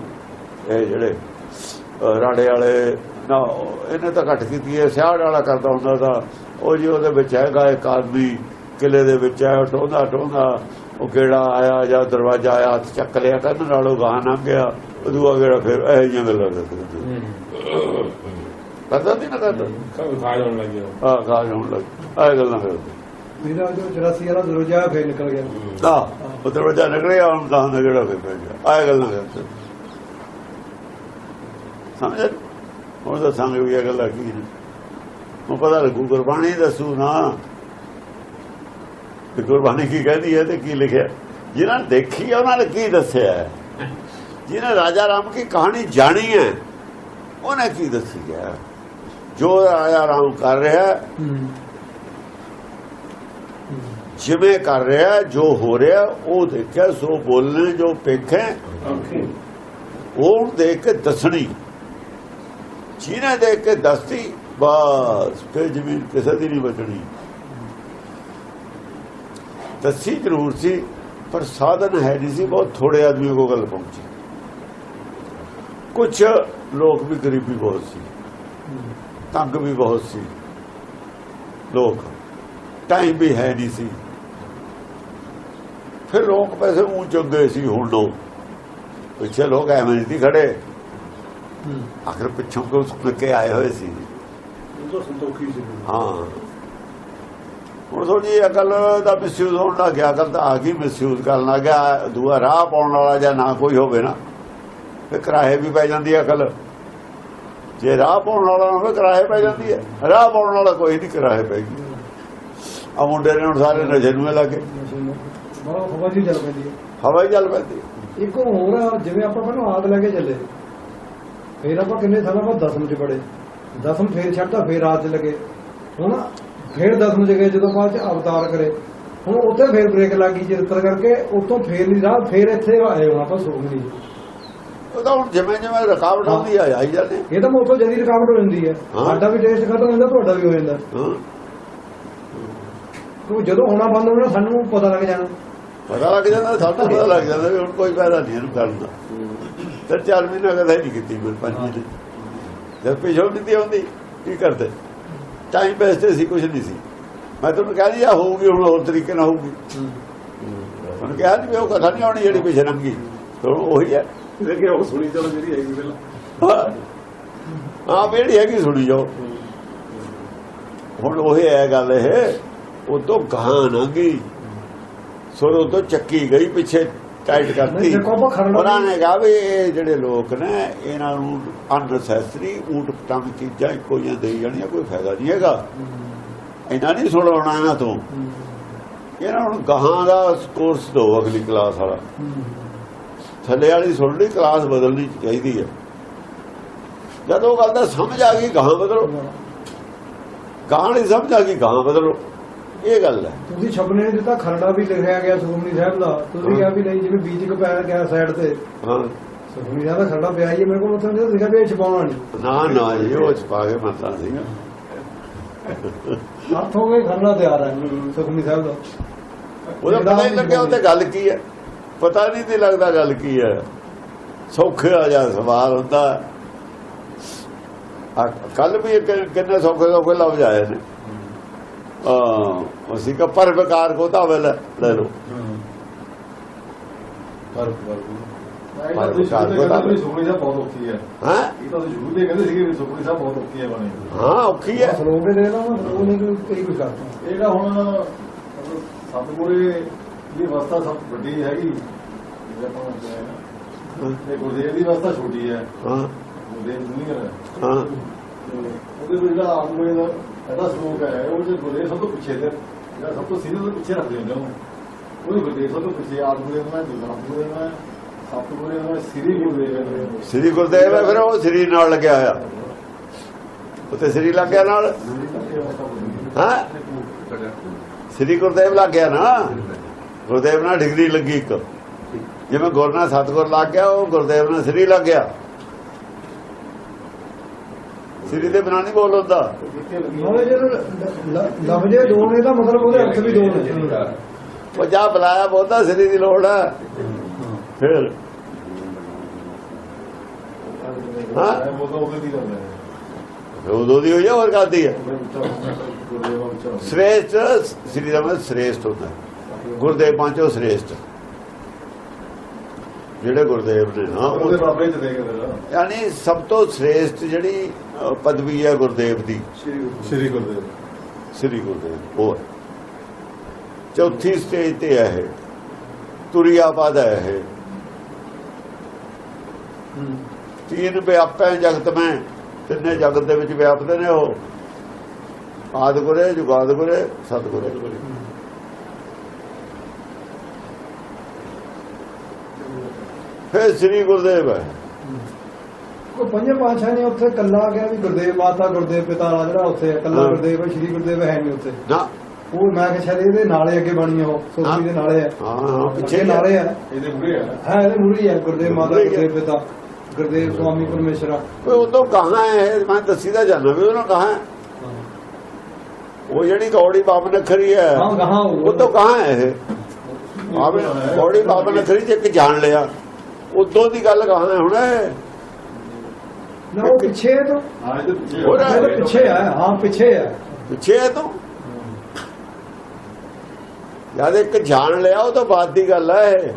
Speaker 2: ਇਹ ਜਿਹੜੇ ਰਾੜੇ ਵਾਲੇ ਨਾ ਇਹਨੇ ਤਾਂ ਘੱਟ ਕੀਤੀ ਹੈ ਸਿਆੜ ਵਾਲਾ ਕਰਦਾ ਹੁੰਦਾ ਤਾਂ ਉਹ ਜੀ ਉਹਦੇ ਵਿੱਚ ਹੈਗਾ ਇੱਕ ਆਦਮੀ ਕਿਲੇ ਦੇ ਵਿੱਚ ਹੈ ਟੋਂਦਾ ਟੋਂਦਾ ਉਹ ਕਿਹੜਾ ਆਇਆ ਜਾਂ ਦਰਵਾਜ਼ਾ ਆਇਆ ਹੱਥ ਚੱਕ ਲਿਆ ਕੰਨ ਨਾਲੋਂ ਗਾਹ ਲੰਘ ਗਿਆ ਉਦੋਂ ਅਗਰ ਫਿਰ ਇਹ ਜਿਹੀਆਂ ਗੱਲਾਂ ਕਰਦੇ ਕਰਦਾ ਨਹੀਂ ਨਾ ਕਰਦਾ?
Speaker 6: ਸਭ ਖਾ ਜਾਣ ਲੱਗਿਆ
Speaker 2: ਆ ਗਾਹ ਹੋਣ ਲੱਗ ਆ ਗੱਲਾਂ ਕਰਦੇ
Speaker 3: ਮੇਰਾ ਜੋ 84 ਵਾਲਾ ਦਰਵਾਜ਼ਾ ਫੇਰ ਨਿਕਲ ਗਿਆ।
Speaker 2: ਆ ਉਹ ਦਰਵਾਜ਼ਾ ਨਿਕਲਿਆ ਹੁਣ ਗਾਹ ਦਾ ਜਿਹੜਾ ਫਿਰ ਪੈ ਗਿਆ ਆ ਗੱਲਾਂ ਕਰਦੇ ਸਮਝ ਹੁਣ ਤਾਂ ਸੰਗ ਵੀ ਇਹ ਗੱਲਾਂ ਕੀ ਨੇ। ਉਹ ਪਤਾ ਲੱਗੂ ਗੁਰਬਾਣੀ ਦੱਸੂ ਨਾ। ਕਿ ਗੁਰਬਾਣੀ ਕੀ ਕਹਿੰਦੀ ਹੈ ਤੇ ਕੀ ਲਿਖਿਆ? ਜਿਨ੍ਹਾਂ ਨੇ ਦੇਖੀ ਹੈ ਉਹਨਾਂ ਨੇ ਕੀ ਦੱਸਿਆ ਹੈ? ਜਿਹਨੇ ਰਾਜਾ ਰਾਮ ਕੀ ਕਹਾਣੀ ਜਾਣੀ ਹੈ ਉਹਨੇ ਕੀ ਦੱਸੀ ਹੈ? ਜੋ ਰਾਜਾ ਰਾਮ ਕਰ ਰਿਹਾ ਜਿਵੇਂ ਕਰ ਰਿਹਾ ਜੋ ਹੋ ਰਿਹਾ ਉਹ ਦੇਖਿਆ ਸੋ ਬੋਲਣੇ ਜੋ ਪੇਖੇ ਉਹ ਦੇਖ ਕੇ ਦੱਸਣੀ। ਜਿਹਨੇ ਦੇਖ ਕੇ ਦੱਸਤੀ, ਬਸ, ਫਿਰ ਜ਼ਮੀਨ ਕਿਸੇ ਦੀ ਨਹੀਂ ਬਚਣੀ। ਦੱਸੀ ਜ਼ਰੂਰ ਸੀ, ਪਰ ਸਾਧਨ ਹੈ ਨਹੀਂ ਸੀ, ਬਹੁਤ ਥੋੜੇ ਆਦਮੀ ਕੋ ਗੱਲ ਪਹੁੰਚੀ। ਕੁਝ ਲੋਕ ਵੀ ਗਰੀਬੀ ਬਹੁਤ ਸੀ। ਤੰਗ ਵੀ ਬਹੁਤ ਸੀ। ਲੋਕ ਟਾਈਮ ਵੀ ਹੈ ਨਹੀਂ ਸੀ। ਫਿਰ ਲੋਕ ਪੈਸੇ ਉਹ ਚੰਗੇ ਸੀ, ਹੁਣ ਲੋਕ। ਪਿੱਛੇ ਲੋਕ ਐਵੇਂ ਨਹੀਂ ਖੜੇ। ਆਖਰ ਪਿੱਛੋਂ ਕੋ ਸੁਣ ਕੇ ਆਏ ਹੋਏ ਸੀ।
Speaker 1: ਤਾਂ
Speaker 2: ਹਾਂ। ਹੁਣ ਥੋੜੀ ਅਕਲ ਦਾ ਮਿਸਯੂਜ਼ ਹੋਣ ਲੱਗ ਗਿਆ ਅਕਲ ਤਾਂ ਆ ਗਈ ਮਿਸਯੂਜ਼ ਕਰਨ ਲੱਗ ਗਿਆ ਦੂਆ ਰਾਹ ਪਾਉਣ ਵਾਲਾ ਜਾਂ ਨਾ ਕੋਈ ਹੋਵੇ ਨਾ ਫਿਰ ਕਿਰਾਏ ਵੀ ਪੈ ਜਾਂਦੀ ਅਕਲ। ਜੇ ਰਾਹ ਪਾਉਣ ਵਾਲਾ ਨਾ ਹੋਵੇ ਕਿਰਾਏ ਪੈ ਜਾਂਦੀ ਹੈ ਰਾਹ ਪਾਉਣ ਵਾਲਾ ਕੋਈ ਨਹੀਂ ਕਿਰਾਏ ਪੈਗੀ ਆ ਮੁੰਡੇ ਨੇ ਹੁਣ ਸਾਰੇ ਨਸ਼ੇ ਨੂੰ ਲੱਗੇ।
Speaker 3: ਬਹੁਤ ਹਵਾ ਜੀ ਚੱਲ ਪੈਂਦੀ ਹੈ
Speaker 2: ਹਵਾ ਹੀ ਚੱਲ ਪੈਂਦੀ।
Speaker 3: ਇੱਕ ਹੋਰ ਜਿਵੇਂ ਆਪਾਂ ਪਹਿਲਾਂ ਆਦ ਲੈ ਕੇ ਚੱਲੇ। ਫਿਰ ਆਪਾਂ ਕਿੰਨੇ ਸਾਲਾਂ ਬਾਅਦ ਦਸਮ ਚ ਪੜੇ ਦਸਮ ਫੇਰ ਛੱਡਦਾ ਫੇਰ ਆਦ ਚ ਲੱਗੇ। ਹੁਣ ਫੇਰ ਦਸਮ ਚ ਗਏ ਜਦੋਂ ਬਾਅਦ ਚ ਅਵਤਾਰ ਕਰੇ। ਹੁਣ ਉੱਥੇ ਫੇਰ ਬ੍ਰੇਕ ਲੱਗੀ ਚਿੱਤਰ ਕਰਕੇ ਉੱਥੋਂ ਫੇਰ ਨਹੀਂ ਰਾਹ ਫੇਰ ਇੱਥੇ ਆਏ ਹੁਣ ਆਪਾਂ ਸੁਖ ਨਹੀਂ
Speaker 2: ਉਹ ਤਾਂ ਹੁਣ ਜਿਵੇਂ ਜਿਵੇਂ ਰੁਕਾਵਟ ਆਉਂਦੀ ਆ ਆਈ ਜਾਂਦੇ।
Speaker 3: ਇਹ ਤਾਂ ਮੋਟੋ ਜਦੀ ਰੁਕਾਵਟ ਹੋ ਜਾਂਦੀ ਹੈ। ਸਾਡਾ ਵੀ ਟੇਸਟ ਖਤਮ ਹੋ ਜਾਂਦਾ ਤੁਹਾਡਾ ਵੀ ਹੋ ਜਾਂਦਾ। ਕਿਉਂਕਿ ਜਦੋਂ ਹੋਣਾ ਬੰਦ ਹੋਣਾ ਸਾਨੂੰ ਪਤਾ ਲੱਗ ਜਾਣਾ।
Speaker 2: ਪਤਾ ਲੱਗ ਜਾਂਦਾ ਤੋਂ ਪਤਾ ਲੱਗ ਜਾਂਦਾ ਵੀ ਹੁਣ ਕੋਈ ਫਾਇਦਾ ਨਹੀਂ ਇਹਨੂੰ ਕਰਨ ਦਾ। ਤੇ ਚਾਰ ਮਹੀਨਾ ਕਦੇ ਨਹੀਂ ਕੀਤੀ ਮੈਂ ਪੰਜ ਮਹੀਨੇ ਜਦ ਪਿਛੋਂ ਨਹੀਂ ਆਉਂਦੀ ਕੀ ਕਰਦੇ? ਟਾਈਮ ਵੇਸਟ ਸੀ ਕੁਝ ਨਹੀਂ ਸੀ। ਮੈਂ ਤੁਹਾਨੂੰ ਕਹਿ ਦਿਆ ਹੋਊਗੀ ਹੁਣ ਹੋਰ ਤਰੀਕੇ ਨਾਲ ਹੋਊਗੀ। ਹੁਣ ਕਿਹਾ ਨਹੀਂ ਉਹ ਕਥਾ ਨਹੀਂ ਆਉਣੀ ਜਿਹੜੀ ਪਿਛੇ ਲੰਗੀ ਹੁਣ ਉਹੀ ਹੈ।
Speaker 1: ਦੇਖੇ ਉਹ ਸੁਣੀ ਚਲੋ ਜਿਹੜੀ ਹੈਗੀ ਪਹਿਲਾਂ।
Speaker 2: ਹਾਂ। ਜਿਹੜੀ ਹੈਗੀ ਸੁਣੀ ਜਾਓ। ਹੁਣ ਉਹ ਹੈ ਗੱਲ ਇਹ ਉਹ ਤੋਂ ਗਾਂ ਨਾ ਗਈ। ਸੁਰੋਂ ਤੋਂ ਚੱਕੀ ਗਈ ਪਿੱਛੇ। ਟਾਈਟ ਕਰਤੀ। ਉਹਨਾਂ ਨੇ ਕਿਹਾ ਵੀ ਇਹ ਜਿਹੜੇ ਲੋਕ ਨੇ ਇਹਨਾਂ ਨੂੰ ਅਨਸੈਸਰੀ ਊਟ ਪਟੰਗ ਚੀਜ਼ਾਂ ਇੱਕੋ ਜਿਹੀਆਂ ਦੇਈ ਜਾਣੀਆਂ ਕੋਈ ਫਾਇਦਾ ਨਹੀਂ ਹੈਗਾ। ਇਹਨਾਂ ਨਹੀਂ ਸੁਣਾਉਣਾ ਇਹਨਾਂ ਤੋਂ। ਇਹਨਾਂ ਨੂੰ ਗਾਹਾਂ ਦਾ ਕੋਰਸ ਦਿਓ ਅਗਲੀ ਕਲਾਸ ਵਾਲਾ। ਥੱਲੇ ਵਾਲੀ ਸੁਣ ਲਈ ਕਲਾਸ ਬਦਲਣੀ ਚਾਹੀਦੀ ਹੈ ਜਦੋਂ ਗੱਲ ਦਾ ਸਮਝ ਆ ਗਈ ਗਾਹਾਂ ਬਦਲੋ। ਗਾਹਾਂ ਨਹੀਂ ਸਮਝ ਆ ਗਈ ਗਾਹਾਂ ਬਦਲੋ। ਇਹ ਗੱਲ ਹੈ।
Speaker 3: ਤੁਸੀਂ ਛਪਨੇ ਨੇ ਦਿੱਤਾ ਖਰੜਾ ਵੀ ਲਿਖਿਆ ਗਿਆ ਸੁਖਮਨੀ ਸਾਹਿਬ ਦਾ। ਤੁਸੀਂ ਕਿਹਾ ਵੀ ਨਹੀਂ ਜਿਵੇਂ ਬੀਜ ਕ ਪੈ ਗਿਆ ਸਾਈਡ ਤੇ।
Speaker 2: ਹਾਂ।
Speaker 3: ਸੁਖਮਨੀ ਸਾਹਿਬ ਦਾ ਖਰੜਾ ਪਿਆ ਹੀ ਮੇਰੇ ਕੋਲ ਉੱਥੇ ਲਿਖਿਆ ਵੀ ਇਹ ਛਪਾਉਣਾ। ਨਹੀਂ
Speaker 2: ਨਾ ਨਾ ਜੀ ਉਹ ਛਪਾ ਕੇ ਮਤਲਾ ਸੀਗਾ
Speaker 3: ਹੱਥ ਹੋ ਗਏ ਖਰੜਾ ਤਿਆਰ ਹੈ ਸੁਖਮਨੀ ਸਾਹਿਬ ਦਾ।
Speaker 2: ਉਹਦਾ ਪਤਾ ਹੀ ਲੱਗਿਆ ਉਹਤੇ ਗੱਲ ਕੀ ਹੈ। ਪਤਾ ਨਹੀਂ ਤੇ ਲੱਗਦਾ ਗੱਲ ਕੀ ਹੈ। ਸੌਖਾ ਜਿਹਾ ਸਵਾਲ ਹੁੰਦਾ। ਕੱਲ ਵੀ ਕਿੰਨੇ ਸੌਖੇ ਸੌਖੇ ਲਫ਼ਜ਼ ਆਏ ਨੇ। ਆ ਉਸੇ ਕਾ ਪਰ ਵਿਕਾਰ ਕੋ ਤਾਂ ਵੇਲੇ ਲੈ ਲਓ।
Speaker 5: ਪਰ ਪਰ
Speaker 2: ਪਰ
Speaker 5: ਪਰ
Speaker 2: ਵਿਚਾਰ
Speaker 5: ਵਿਚਾਰ
Speaker 2: ਬਤਾ
Speaker 5: ਕੋਈ ਸੁਖਣੀ ਸਾਹਿਬ ਬਹੁਤ ਔਖੀ ਹੈ।
Speaker 2: ਹਾਂ?
Speaker 5: ਇਹ ਤਾਂ ਸ਼ੁਰੂ ਦੇ ਕਹਿੰਦੇ ਸੀਗੇ ਵੀ ਸੁਖਣੀ ਸਾਹਿਬ ਬਹੁਤ ਔਖੀ ਹੈ ਬਣੀ।
Speaker 2: ਹਾਂ ਔਖੀ ਹੈ।
Speaker 3: ਸਲੋਕ ਦੇ ਦੇਣਾ ਉਹ ਨਹੀਂ ਕੋਈ ਕੁਝ ਕਰਦਾ
Speaker 5: ਇਹ ਤਾਂ ਹੁਣ ਸਤਿਗੁਰੇ ਦੀ ਅਵਸਥਾ ਸਭ ਵੱਡੀ ਹੈਗੀ। ਜੇ ਆਪਾਂ ਮੰਨਦੇ ਹਾਂ ਨਾ। ਤੇ ਗੁਰਦੇਵ ਦੀ ਅਵਸਥਾ ਛੋਟੀ ਹੈ।
Speaker 2: ਹਾਂ।
Speaker 5: ਗੁਰਦੇਵ ਜੂਨੀਅਰ ਹੈ।
Speaker 2: ਹਾਂ।
Speaker 5: ਤੇ ਉਹਦੇ ਵਿੱਚ ਜਿਹੜਾ ਆਤਮੇ ਦਾ ਇਹਦਾ ਸ਼ਲੋਕ ਹੈ, ਉਹ ਜੇ ਗੁਰਦੇਵ ਸਭ ਤੋਂ ਪਿੱਛੇ ਤੇ ਜਿਹੜਾ ਸਭ ਤੋਂ ਸੀਨੀਅਰ ਤੋਂ ਪਿੱਛੇ ਰੱਖਦੇ ਹੁੰਦੇ ਉਹਨੂੰ। ਉਹ ਗੁਰਦੇਵ ਸਭ ਤੋਂ ਪਿੱਛੇ ਆਤਮੇ ਦਾ ਦੁਰਗਾਪੁਰੇ ਦਾ ਸਤਿਗੁਰੇ ਦਾ ਸ੍ਰੀ ਗੁਰਦੇਵ ਹੈ
Speaker 2: ਸ੍ਰੀ ਗੁਰਦੇਵ ਹੈ ਫਿਰ ਉਹ ਸ੍ਰੀ ਨਾਲ ਲੱਗਿਆ ਹੋਇਆ। ਉੱਤੇ ਸ੍ਰੀ ਲੱਗ ਗਿਆ ਨਾਲ? ਹਾਂ? ਸ੍ਰੀ ਗੁਰਦੇਵ ਲੱਗ ਗਿਆ ਨਾ? ਗੁਰਦੇਵ ਨਾਲ ਡਿਗਰੀ ਲੱਗੀ ਇੱਕ। ਜਿਵੇਂ ਗੁਰਨਾ ਸਤਗੁਰ ਲੱਗ ਗਿਆ, ਉਹ ਗੁਰਦੇਵ ਨਾਲ ਸ੍ਰੀ ਲੱਗ ਗਿਆ। ਸ੍ਰੀ ਦੇ ਬਿਨਾਂ ਨਹੀਂ ਬੋਲ ਹੁੰਦਾ
Speaker 3: ਲਫ਼ਜ਼ੇ ਦੋ ਨੇ ਤਾਂ ਮਤਲਬ ਉਹਦੇ ਅਰਥ ਵੀ ਦੋ ਨੇ।
Speaker 2: ਉਹ ਜਾ ਬੁਲਾਇਆ ਬੋਲਦਾ ਸ੍ਰੀ ਦੀ ਲੋੜ ਹੈ। ਫਿਰ। ਹਾਂ।
Speaker 5: ਦੀ
Speaker 2: ਉਦੋਂ ਦੀ ਹੋਈ ਆ ਹੋਰ ਕਰਦੀ ਹੈ ਸ੍ਰੇਸ਼ਟ ਸ੍ਰੀ ਦਾ ਮਤਲਬ ਸ੍ਰੇਸ਼ਟ ਹੁੰਦਾ। ਗੁਰਦੇਵ ਪੰਚੋ ਸ੍ਰੇਸ਼ਟ। ਜਿਹੜੇ ਗੁਰਦੇਵ ਨੇ ਨਾ ਉਹ-
Speaker 5: ਉਹਦੇ ਬਾਬੇ ਚ ਦੇਖ ਲੈ
Speaker 2: ਯਾਨੀ ਸਭ ਤੋਂ ਸ੍ਰੇਸ਼ਟ ਜਿਹੜੀ ਪਦਵੀ ਹੈ ਗੁਰਦੇਵ ਦੀ।
Speaker 1: ਸ੍ਰੀ ਗੁਰਦੇਵ।
Speaker 2: ਸ੍ਰੀ ਗੁਰਦੇਵ ਉਹ। ਚੌਥੀ ਸਟੇਜ ਤੇ ਹੈ ਇਹ। ਤੁਰਿਆ ਪਦ ਹੈ ਇਹ। ਤੀਨ ਵਿਆਪੈ ਜਗਤ ਮੈਂ। ਤਿੰਨੇ ਜਗਤ ਦੇ ਵਿੱਚ ਵਿਆਪਦੇ ਨੇ ਉਹ। ਆਦ ਗੁਰੇ ਜੁਗਾਦ ਗੁਰੇ ਸਤਗੁਰੇ। ਫਿਰ ਸ੍ਰੀ ਗੁਰਦੇਵ ਹੈ
Speaker 3: ਉਹ ਪੰਜੇ ਪਾਤਸ਼ਾਹ ਨੇ ਉੱਥੇ ਕੱਲਾ ਗਿਆ ਵੀ ਗੁਰਦੇਵ ਮਾਤਾ ਗੁਰਦੇਵ ਪਿਤਾ ਜਿਹੜਾ ਉੱਥੇ ਹੈ ਕੱਲਾ
Speaker 2: ਹਾਂ।
Speaker 3: ਗੁਰਦੇਵ ਹੈ ਸ਼੍ਰੀ ਗੁਰਦੇਵ ਹੈ ਨਹੀਂ ਉੱਥੇ।
Speaker 2: ਨਾ।
Speaker 3: ਉਹ ਮੈਂ ਕਿਹਾ ਸ਼ਾਇਦ ਇਹਦੇ ਨਾਲੇ ਅੱਗੇ ਬਣੀ ਉਹ
Speaker 2: ਹਾਂ।
Speaker 3: ਸੋਫੀ ਦੇ ਨਾਲੇ ਹੈ
Speaker 2: ਹਾਂ ਹਾਂ ਪਿੱਛੇ
Speaker 3: ਨਾਲੇ ਹੈ
Speaker 5: ਇਹਦੇ ਬੁਰੇ ਆ।
Speaker 3: ਹੈ ਇਹਦੇ ਮੂਰੀ ਹੈ ਗੁਰਦੇਵ ਮਾਤਾ
Speaker 2: ਹੀ ਹੈ।
Speaker 3: ਗੁਰਦੇਵ ਪਿਤਾ ਗੁਰਦੇਵ ਸੁਆਮੀ ਪਰਮੇਸ਼ਰਾ
Speaker 2: ਕੋਈ ਉਦੋਂ ਕਹਾਂ ਹੈ? ਮੈਂ ਦੱਸੀ ਦਾ ਜਾਣਾ ਵੀ ਉਹਨਾਂ ਕਹਾਂ ਉਹ ਜਿਹੜੀ ਕੌੜੀ ਬਾਬ ਨਖਰੀ ਹੈ
Speaker 3: ਹਾਂ ਗਾਹਾਂ
Speaker 2: ਉਹ। ਤੋਂ ਕਹਾਂ ਹੈ ਇਹ? ਆਵੇ ਕੌੜੀ ਬਾਬ ਨਖਰੀ ਚ ਇੱਕ ਜਾਣ ਲਿਆ। ਉਦੋਂ ਦੀ ਗੱਲ ਕਹਾਂ ਹੈ ਹੁਣ?
Speaker 3: ਨਾ ਉਹ ਪਿੱਛੇ ਹੈ ਤੋਂ।
Speaker 5: ਹਾਂ ਪਿੱਛੇ
Speaker 3: ਤਾਂ ਪਿੱਛੇ ਹੈ ਹਾਂ ਪਿੱਛੇ ਹੈ
Speaker 2: ਪਿੱਛੇ ਹੈ ਤੂੰ? ਜਦ ਇੱਕ ਜਾਣ ਲਿਆ ਉਹ ਤੋਂ ਬਾਅਦ ਦੀ ਗੱਲ ਹੈ ਇਹ।